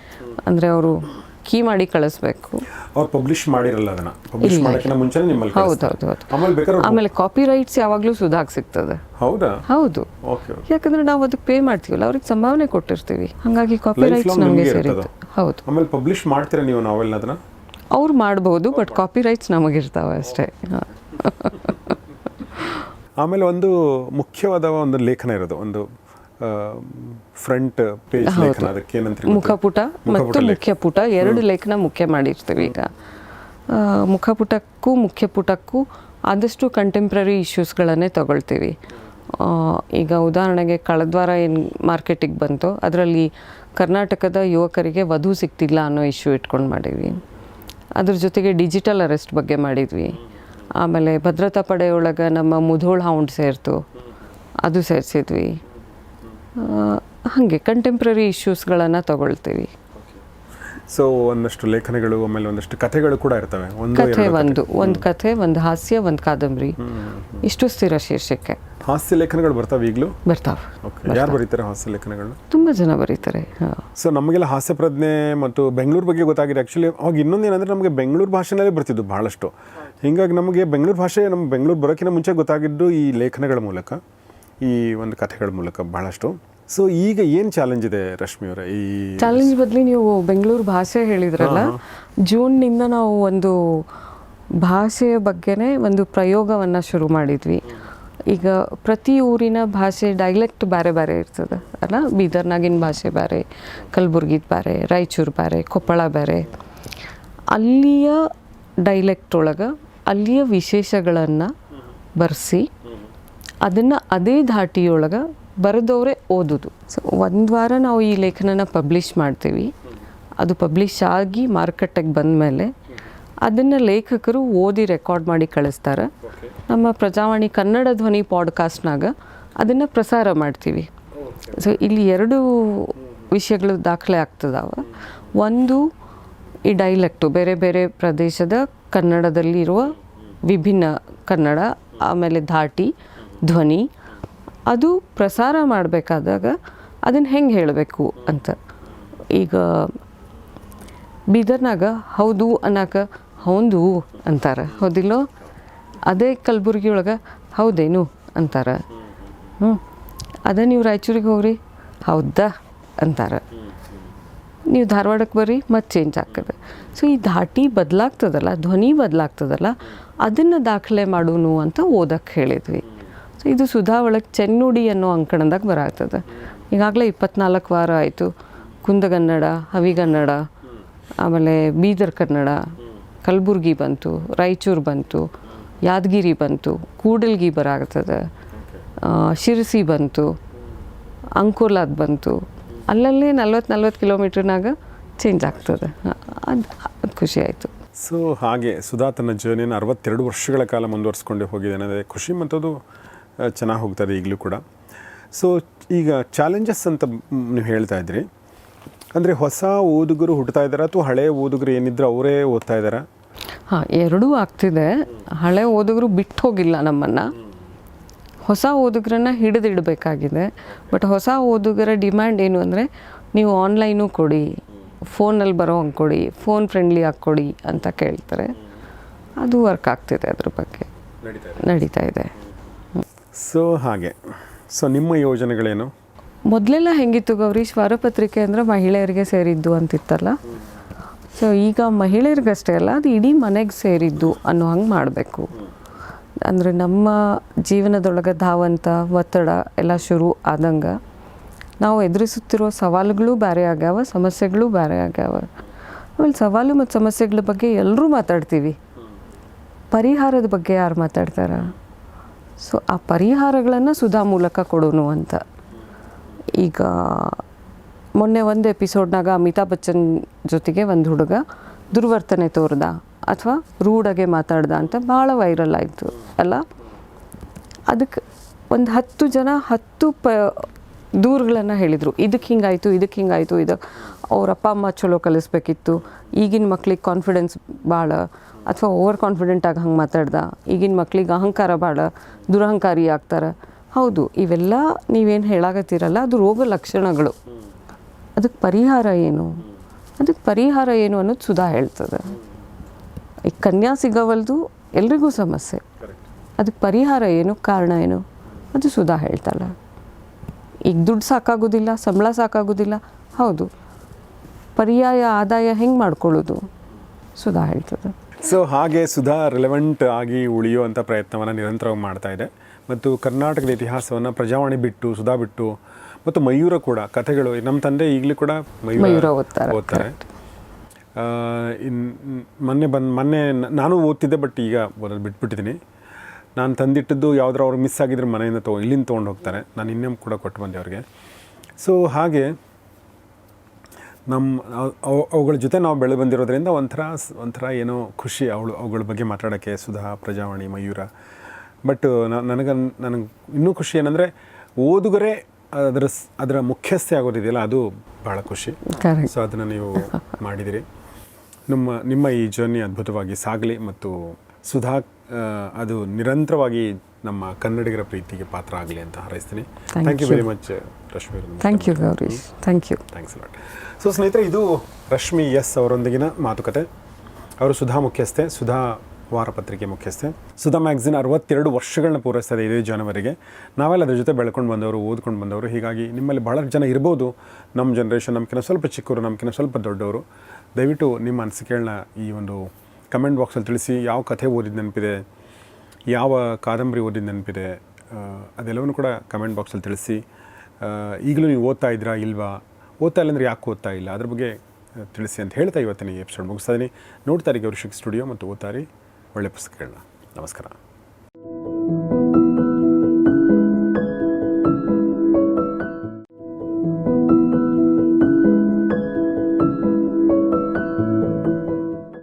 ಅಂದರೆ ಅವರು ಕೀ ಮಾಡಿ ಕಳಿಸ್ಬೇಕು. ಅವ್ರು ಪಬ್ಲಿಷ್ ಮಾಡಿರಲ್ಲ ಅದನ್ನ. ಪಬ್ಲಿಷ್ ಮಾಡೋಕ್ಕಿಂತ ಮುಂಚೆನೆ ನಿಮ್ಮಲ್ಲಿ ಹೌದು ಹೌದು ಹೌದು. ಆಮೇಲೆ ಬೇಕಾದ್ರೆ ಆಮೇಲೆ ಕಾಪಿ ರೈಟ್ಸ್ ಯಾವಾಗಲೂ ಸುಧಾಕ್ ಸಿಗ್ತದೆ. ಹೌದಾ? ಹೌದು. ಓಕೆ ಯಾಕಂದ್ರೆ ನಾವು ಅದಕ್ಕೆ ಪೇ ಮಾಡ್ತೀವಲ್ಲ ಅವ್ರಿಗೆ ಸಂಭಾವನೆ ಕೊಟ್ಟಿರ್ತೀವಿ. ಹಾಗಾಗಿ ಕಾಪಿ ರೈಟ್ಸ್ ನಮಗೆ ಸೇರಿತ್ತು. ಹೌದು. ಆಮೇಲೆ ಪಬ್ಲಿಷ್ ಮಾಡ್ತೀರಾ ನೀವು ನಾವೆಲ್ಲ ಅದನ್ನ ಅವ್ರು ಮಾಡಬಹುದು ಬಟ್ ಕಾಪಿ ರೈಟ್ಸ್ ನಮಗಿರ್ತಾವೆ ಅಷ್ಟೇ. ಆಮೇಲೆ ಒಂದು ಮುಖ್ಯವಾದ ಒಂದು ಲೇಖನ ಇರೋದು ಒಂದು ಫ್ರಂಟ್ ಪೇಜ್ ಲೇಖನ ಅದಕ್ಕೆ ಏನಂತ ಮುಖಪುಟ ಮತ್ತು ಮುಖ್ಯಪುಟ ಎರಡು ಲೇಖನ ಮುಖ್ಯ ಮಾಡಿರ್ತೀವಿ ಈಗ. ಮುಖಪುಟಕ್ಕೂ ಮುಖ್ಯಪುಟಕ್ಕೂ ಆದಷ್ಟು ಕಂಟೆಂಪ್ರರಿ ಇಶ್ಯೂಸ್ಗಳನ್ನೇ ತಗೊಳ್ತೀವಿ. ಈಗ ಉದಾಹರಣೆಗೆ ಕಳೆದ ವಾರ ಏನು ಮಾರ್ಕೆಟಿಗೆ ಬಂತು ಅದರಲ್ಲಿ ಕರ್ನಾಟಕದ ಯುವಕರಿಗೆ ವಧು ಸಿಗ್ತಿಲ್ಲ ಅನ್ನೋ ಇಶ್ಯೂ ಇಟ್ಕೊಂಡು ಮಾಡಿದ್ವಿ. ಅದ್ರ ಜೊತೆಗೆ ಡಿಜಿಟಲ್ ಅರೆಸ್ಟ್ ಬಗ್ಗೆ ಮಾಡಿದ್ವಿ. ಆಮೇಲೆ ಭದ್ರತಾ ಪಡೆಯೊಳಗೆ ನಮ್ಮ ಮುಧೋಳ್ ಹೌಂಡ್ ಸೇರ್ತು. ಅದು ಸೇರಿಸಿದ್ವಿ. ಹಾಗೆ ಕಂಟೆಂಪ್ರರಿ ಇಶ್ಯೂಸ್ಗಳನ್ನು ತಗೊಳ್ತೀವಿ. ಸೊ ಒಂದಷ್ಟು ಲೇಖನಗಳು ಆಮೇಲೆ ಒಂದಷ್ಟು ಕಥೆಗಳು ಕೂಡ ಇರ್ತವೆ. ಒಂದು ಕಥೆ ಒಂದು ಒಂದು ಕಥೆ ಒಂದು ಹಾಸ್ಯ ಒಂದು ಕಾದಂಬರಿ. ಇಷ್ಟು ಸ್ಥಿರ ಶೀರ್ಷಿಕೆ. ಹಾಸ್ಯ ಲೇಖನಗಳು ಬರ್ತಾವೆ ಈಗಲೂ? ಬರ್ತಾವೆ. ಓಕೆ ಯಾರು ಬರೀತಾರೆ ಹಾಸ್ಯ ಲೇಖನಗಳು? ತುಂಬ ಜನ ಬರೀತಾರೆ ಸೊ ನಮಗೆಲ್ಲ ಹಾಸ್ಯ ಪ್ರಜ್ಞೆ ಮತ್ತು ಬೆಂಗಳೂರು ಬಗ್ಗೆ ಗೊತ್ತಾಗಿದೆ. ಆ್ಯಕ್ಚುಲಿ ಅವಾಗ ಇನ್ನೊಂದು ಏನಂದರೆ ನಮಗೆ ಬೆಂಗಳೂರು ಭಾಷೆನಲ್ಲೇ ಬರ್ತಿದ್ದು ಭಾಳಷ್ಟು ಹೀಗಾಗಿ ನಮಗೆ ಬೆಂಗಳೂರು ಭಾಷೆ ನಮ್ಮ ಬೆಂಗಳೂರು ಬರೋಕ್ಕಿಂತ ಮುಂಚೆ ಗೊತ್ತಾಗಿದ್ದು ಈ ಲೇಖನಗಳ ಮೂಲಕ. ಈ ಒಂದು ಕಥೆಗಳ ಮೂಲಕ ಬಹಳಷ್ಟು. ಸೊ ಈಗ ಏನು ಚಾಲೆಂಜ್ ಇದೆ ರಶ್ಮಿ ಅವರ ಈ ಚಾಲೆಂಜ್ ಬದಲಿ ನೀವು ಬೆಂಗಳೂರು ಭಾಷೆ ಹೇಳಿದ್ರಲ್ಲ ಜೂನ್ನಿಂದ ನಾವು ಒಂದು ಭಾಷೆಯ ಬಗ್ಗೆನೇ ಒಂದು ಪ್ರಯೋಗವನ್ನು ಶುರು ಮಾಡಿದ್ವಿ. ಈಗ ಪ್ರತಿ ಊರಿನ ಭಾಷೆ ಡೈಲೆಕ್ಟ್ ಬೇರೆ ಬೇರೆ ಇರ್ತದೆ ಅಲ್ಲ? ಬೀದರ್ನಾಗಿನ ಭಾಷೆ ಬೇರೆ ಕಲಬುರ್ಗಿದ ಬೇರೆ ರಾಯಚೂರು ಬೇರೆ ಕೊಪ್ಪಳ ಬೇರೆ ಅಲ್ಲಿಯ ಡೈಲೆಕ್ಟ್ ಒಳಗೆ ಅಲ್ಲಿಯ ವಿಶೇಷಗಳನ್ನು ಬರೆಸಿ ಅದನ್ನು ಅದೇ ಧಾಟಿಯೊಳಗೆ ಬರೆದವರೇ ಓದೋದು. ಸೊ ಒಂದು ವಾರ ನಾವು ಈ ಲೇಖನನ ಪಬ್ಲಿಷ್ ಮಾಡ್ತೀವಿ. ಅದು ಪಬ್ಲಿಷ್ ಆಗಿ ಮಾರುಕಟ್ಟೆಗೆ ಬಂದ ಮೇಲೆ ಅದನ್ನು ಲೇಖಕರು ಓದಿ ರೆಕಾರ್ಡ್ ಮಾಡಿ ಕಳಿಸ್ತಾರೆ. ನಮ್ಮ ಪ್ರಜಾವಾಣಿ ಕನ್ನಡ ಧ್ವನಿ ಪಾಡ್ಕಾಸ್ಟ್ನಾಗ ಅದನ್ನು ಪ್ರಸಾರ ಮಾಡ್ತೀವಿ. ಸೊ ಇಲ್ಲಿ ಎರಡು ವಿಷಯಗಳು ದಾಖಲೆ ಆಗ್ತದಾವ. ಒಂದು ಈ ಡೈಲೆಕ್ಟು ಬೇರೆ ಬೇರೆ ಪ್ರದೇಶದ ಕನ್ನಡದಲ್ಲಿರುವ ವಿಭಿನ್ನ ಕನ್ನಡ ಆಮೇಲೆ ಧಾಟಿ ಧ್ವನಿ, ಅದು ಪ್ರಸಾರ ಮಾಡಬೇಕಾದಾಗ ಅದನ್ನು ಹೆಂಗೆ ಹೇಳಬೇಕು ಅಂತ. ಈಗ ಬೀದರ್ನಾಗ ಹೌದು ಅನ್ನಕ ಹೌದು ಅಂತಾರೆ, ಹೌದಿಲ್ಲೋ? ಅದೇ ಕಲಬುರ್ಗಿ ಒಳಗೆ ಹೌದೇನು ಅಂತಾರೆ. ಹ್ಞೂ ಅದೇ ನೀವು ರಾಯಚೂರಿಗೆ ಹೋಗ್ರಿ, ಹೌದಾ ಅಂತಾರೆ. ನೀವು ಧಾರವಾಡಕ್ಕೆ ಬರ್ರಿ, ಮತ್ತು ಚೇಂಜ್ ಆಗ್ತದೆ. ಸೊ ಈ ಧಾಟಿ ಬದಲಾಗ್ತದಲ್ಲ, ಧ್ವನಿ ಬದಲಾಗ್ತದಲ್ಲ, ಅದನ್ನು ದಾಖಲೆ ಮಾಡೋನು ಅಂತ ಓದಕ್ಕೆ ಹೇಳಿದ್ವಿ. ಸೊ ಇದು ಸುಧಾ ಒಳಗೆ ಚೆನ್ನುಡಿ ಅನ್ನೋ ಅಂಕಣದಾಗ ಬರಾಗ್ತದೆ. ಈಗಾಗಲೇ ಇಪ್ಪತ್ನಾಲ್ಕು ವಾರ ಆಯಿತು. ಕುಂದಗನ್ನಡ ಹವಿಗನ್ನಡ ಆಮೇಲೆ ಬೀದರ್ ಕನ್ನಡ, ಕಲಬುರ್ಗಿ ಬಂತು, ರಾಯಚೂರು ಬಂತು, ಯಾದಗಿರಿ ಬಂತು, ಕೂಡಲ್ಗಿ ಬರಾಗ್ತದೆ. ಶಿರಸಿ ಬಂತು, ಅಂಕೋಲಾದ ಬಂತು. ಅಲ್ಲಲ್ಲಿ ನಲ್ವತ್ತು ನಲ್ವತ್ತು ಕಿಲೋಮೀಟ್ರ್ನಾಗ ಚೇಂಜ್ ಆಗ್ತದೆ. ಅದು ಅದು ಖುಷಿ ಆಯಿತು. ಸೊ ಹಾಗೆ ಸುಧಾ ತನ್ನ ಜರ್ನಿಯನ್ನು ಅರವತ್ತೆರಡು ವರ್ಷಗಳ ಕಾಲ ಮುಂದುವರಿಸ್ಕೊಂಡೇ ಹೋಗಿದೆ ಅನ್ನೋದೇ ಖುಷಿ ಮತ್ತು ಅದು ಚೆನ್ನಾಗಿ ಹೋಗ್ತಾರೆ ಈಗಲೂ ಕೂಡ. ಸೊ ಈಗ ಚಾಲೆಂಜಸ್ ಅಂತ ನೀವು ಹೇಳ್ತಾ ಇದ್ರಿ. ಅಂದರೆ ಹೊಸ ಓದುಗರು ಹುಟ್ಟುತ್ತಾ ಇದ್ದಾರೆ ಅಥವಾ ಹಳೆ ಓದುಗರು ಏನಿದ್ರು ಅವರೇ ಓದ್ತಾ ಇದ್ದಾರಾ? ಹಾಂ ಎರಡೂ ಆಗ್ತಿದೆ. ಹಳೆ ಓದುಗರು ಬಿಟ್ಟು ಹೋಗಿಲ್ಲ ನಮ್ಮನ್ನು. ಹೊಸ ಓದುಗರನ್ನ ಹಿಡಿದಿಡಬೇಕಾಗಿದೆ. ಬಟ್ ಹೊಸ ಓದುಗರ ಡಿಮ್ಯಾಂಡ್ ಏನು ಅಂದರೆ ನೀವು ಆನ್ಲೈನು ಕೊಡಿ ಫೋನಲ್ಲಿ ಬರೋ ಹಂಗೆ ಕೊಡಿ ಫೋನ್ ಫ್ರೆಂಡ್ಲಿ ಆಗಿ ಕೊಡಿ ಅಂತ ಕೇಳ್ತಾರೆ. ಅದು ವರ್ಕ್ ಆಗ್ತಿದೆ ಅದ್ರ ಬಗ್ಗೆ. ನಡೀತಾ ಇದೆ. ಸೊ ಹಾಗೆ. ಸೊ ನಿಮ್ಮ ಯೋಜನೆಗಳೇನು? ಮೊದಲೆಲ್ಲ ಹೆಂಗಿತ್ತು ಗೌರಿ ಸ್ವರಪತ್ರಿಕೆ ಅಂದರೆ ಮಹಿಳೆಯರಿಗೆ ಸೇರಿದ್ದು ಅಂತಿತ್ತಲ್ಲ? ಸೊ ಈಗ ಮಹಿಳೆಯರಿಗಷ್ಟೇ ಅಲ್ಲ, ಅದು ಇಡೀ ಮನೆಗೆ ಸೇರಿದ್ದು ಅನ್ನೋ ಹಂಗೆ ಮಾಡಬೇಕು. ಅಂದರೆ ನಮ್ಮ ಜೀವನದೊಳಗೆ ಧಾವಂತ, ಒತ್ತಡ ಎಲ್ಲ ಶುರು ಆದಂಗೆ. ನಾವು ಎದುರಿಸುತ್ತಿರೋ ಸವಾಲುಗಳು ಬೇರೆ ಆಗ್ಯಾವ, ಸಮಸ್ಯೆಗಳು ಬೇರೆ ಆಗ್ಯಾವ. ಆಮೇಲೆ ಸವಾಲು ಮತ್ತು ಸಮಸ್ಯೆಗಳ ಬಗ್ಗೆ ಎಲ್ಲರೂ ಮಾತಾಡ್ತೀವಿ. ಪರಿಹಾರದ ಬಗ್ಗೆ ಯಾರು ಮಾತಾಡ್ತಾರ? ಸೊ ಆ ಪರಿಹಾರಗಳನ್ನು ಸುಧಾ ಮೂಲಕ ಕೊಡೋನು ಅಂತ. ಈಗ, ಮೊನ್ನೆ ಒಂದು ಎಪಿಸೋಡ್ನಾಗ ಅಮಿತಾಬ್ ಬಚ್ಚನ್ ಜೊತೆಗೆ ಒಂದು ಹುಡುಗ ದುರ್ವರ್ತನೆ ತೋರ್ದ ಅಥವಾ ರೂಢಾಗೆ ಮಾತಾಡ್ದ ಅಂತ ಭಾಳ ವೈರಲ್ ಆಯಿತು, ಅಲ್ಲ? ಅದಕ್ಕೆ ಒಂದು ಹತ್ತು ಜನ ಹತ್ತು ಪ ದೂರುಗಳನ್ನು ಹೇಳಿದರು. ಇದಕ್ಕೆ ಹಿಂಗಾಯಿತು ಇದಕ್ಕೆ ಹಿಂಗಾಯಿತು ಇದು ಅವ್ರ ಅಪ್ಪ ಅಮ್ಮ ಚಲೋ ಕಲಿಸ್ಬೇಕಿತ್ತು. ಈಗಿನ ಮಕ್ಳಿಗೆ ಕಾನ್ಫಿಡೆನ್ಸ್ ಭಾಳ ಅಥವಾ ಓವರ್ ಕಾನ್ಫಿಡೆಂಟಾಗಿ ಹಂಗೆ ಮಾತಾಡ್ದ. ಈಗಿನ ಮಕ್ಳಿಗೆ ಅಹಂಕಾರ ಭಾಳ ದುರಹಂಕಾರಿ ಆಗ್ತಾರೆ. ಹೌದು ಇವೆಲ್ಲ ನೀವೇನು ಹೇಳಾಗತ್ತೀರಲ್ಲ ಅದು ರೋಗ ಲಕ್ಷಣಗಳು. ಅದಕ್ಕೆ ಪರಿಹಾರ ಏನು? ಅದಕ್ಕೆ ಪರಿಹಾರ ಏನು ಅನ್ನೋದು ಸುಧಾ ಹೇಳ್ತದೆ. ಈ ಕನ್ಯಾ ಸಿಗವಲ್ದು ಎಲ್ರಿಗೂ ಸಮಸ್ಯೆ. ಅದಕ್ಕೆ ಪರಿಹಾರ ಏನು ಕಾರಣ ಏನು? ಅದು ಸುಧಾ ಹೇಳ್ತಾಳೆ. ಈಗ ದುಡ್ಡು ಸಾಕಾಗೋದಿಲ್ಲ ಸಂಬಳ ಸಾಕಾಗೋದಿಲ್ಲ. ಹೌದು. ಪರ್ಯಾಯ ಆದಾಯ ಹೆಂಗೆ ಮಾಡ್ಕೊಳ್ಳೋದು? ಸುಧಾ ಹೇಳ್ತದೆ. ಸೊ ಹಾಗೆ ಸುಧಾ ರಿಲೆವೆಂಟ್ ಆಗಿ ಉಳಿಯುವಂಥ ಪ್ರಯತ್ನವನ್ನು ನಿರಂತರವಾಗಿ ಮಾಡ್ತಾ ಇದೆ. ಮತ್ತು ಕರ್ನಾಟಕದ ಇತಿಹಾಸವನ್ನು ಪ್ರಜಾವಾಣಿ ಬಿಟ್ಟು ಸುಧಾ ಬಿಟ್ಟು ಮತ್ತು ಮಯೂರ ಕೂಡ ಕಥೆಗಳು ನಮ್ಮ ತಂದೆ ಈಗಲೂ ಕೂಡ ಮಯೂರ ಓದ್ತಾರೆ, ಓದ್ತಾರೆ. ಆ, ಇನ್ ಮೊನ್ನೆ ಬಂದು ಮೊನ್ನೆ ನಾನು ಓದ್ತಿದ್ದೆ ಬಟ್ ಈಗ ಓದೋದು ಬಿಟ್ಬಿಟ್ಟಿದ್ದೀನಿ ನಾನು ತಂದಿಟ್ಟಿದ್ದು ಯಾವ್ದಾರು ಅವ್ರು ಮಿಸ್ ಆಗಿದ್ರೆ ಮನೆಯಿಂದ ತೊಗೊ ಇಲ್ಲಿಂದ ತೊಗೊಂಡು ಹೋಗ್ತಾರೆ. ನಾನು ಇನ್ನೇನು ಕೂಡ ಕೊಟ್ಟು ಬಂದೆ ಅವ್ರಿಗೆ. ಸೊ ಹಾಗೆ ನಮ್ಮ ಅವ್- ಅವ್- ಅವುಗಳ ಜೊತೆ ನಾವು ಬೆಳೆ ಬಂದಿರೋದ್ರಿಂದ ಒಂಥರ ಒಂಥರ ಏನೋ ಖುಷಿ ಅವಳು ಅವುಗಳ ಬಗ್ಗೆ ಮಾತಾಡೋಕ್ಕೆ ಸುಧಾ ಪ್ರಜಾವಾಣಿ ಮಯೂರ. ಬಟ್ ನನಗೆ ನನಗೆ ಇನ್ನೂ ಖುಷಿ ಏನಂದರೆ ಓದುಗರೇ ಅದರ ಅದರ ಮುಖ್ಯಸ್ಥೆ ಆಗೋದಿದೆಯಲ್ಲ ಅದು ಭಾಳ ಖುಷಿ. ಸೊ ಅದನ್ನು ನೀವು ಮಾಡಿದಿರಿ. ನಮ್ಮ ನಿಮ್ಮ ಈ ಜರ್ನಿ ಅದ್ಭುತವಾಗಿ ಸಾಗಲಿ ಮತ್ತು ಸುಧಾ ಅದು ನಿರಂತರವಾಗಿ ನಮ್ಮ ಕನ್ನಡಿಗರ ಪ್ರೀತಿಗೆ ಪಾತ್ರ ಆಗಲಿ ಅಂತ ಹಾರೈಸ್ತೀನಿ. Thank you very much Rashmi thank you Gowrish. Thank you thanks lot so ಸ್ನೇಹಿತರೆ ಇದು ರಶ್ಮಿ ಎಸ್ ಅವರೊಂದಿಗಿನ ಮಾತುಕತೆ. ಅವರು ಸುಧಾ ಮುಖ್ಯಸ್ಥೆ ಸುಧಾ ವಾರಪತ್ರಿಕೆ ಮುಖ್ಯಸ್ಥೆ. ಸುಧಾ ಮ್ಯಾಗ್ಝಿನ್ ಅರವತ್ತೆರಡು ವರ್ಷಗಳನ್ನ ಪೂರೈಸ್ತಾರೆ ಇದೇ ಜನವರಿಗೆ. ನಾವೆಲ್ಲ ಅದ್ರ ಜೊತೆ ಬೆಳ್ಕೊಂಡು ಬಂದವರು ಓದ್ಕೊಂಡು ಬಂದವರು. ಹೀಗಾಗಿ ನಿಮ್ಮಲ್ಲಿ ಭಾಳ ಜನ ಇರ್ಬೋದು. ನಮ್ಮ ಜನ್ರೇಷನ್ ನಮ್ಕಿಂತ ಸ್ವಲ್ಪ ಚಿಕ್ಕವರು ನಮ್ಕಿಂತ ಸ್ವಲ್ಪ ದೊಡ್ಡವರು. ದಯವಿಟ್ಟು ನಿಮ್ಮ ಅನಿಸಿಕೆಗಳನ್ನ ಈ ಒಂದು ಕಮೆಂಟ್ ಬಾಕ್ಸಲ್ಲಿ ತಿಳಿಸಿ ಯಾವ ಕಥೆ ಓದಿದ ನೆನಪಿದೆ, ಯಾವ ಕಾದಂಬರಿ ಓದಿದ ನೆನಪಿದೆ ಅದೆಲ್ಲವನ್ನು ಕೂಡ ಕಮೆಂಟ್ ಬಾಕ್ಸಲ್ಲಿ ತಿಳಿಸಿ. ಈಗಲೂ ನೀವು ಓದ್ತಾ ಇದ್ದೀರಾ ಇಲ್ವಾ? ಓದ್ತಾ ಇಲ್ಲ ಯಾಕೆ ಓದ್ತಾ ಇಲ್ಲ? ಅದ್ರ ಬಗ್ಗೆ ತಿಳಿಸಿ ಅಂತ ಹೇಳ್ತಾ ಇವತ್ತಿನ ಎಪಿಸೋಡ್ ಮುಗಿಸ್ತಾ ಇದ್ದೀನಿ ನೋಡ್ತಾ ಇರಿ ಗೌರಿಶಕ್ ಸ್ಟುಡಿಯೋ ಮತ್ತು ಓದ್ತಾ ಇರಿ ಒಳ್ಳೆ ಪುಸ್ತಕಗಳನ್ನ. ನಮಸ್ಕಾರ.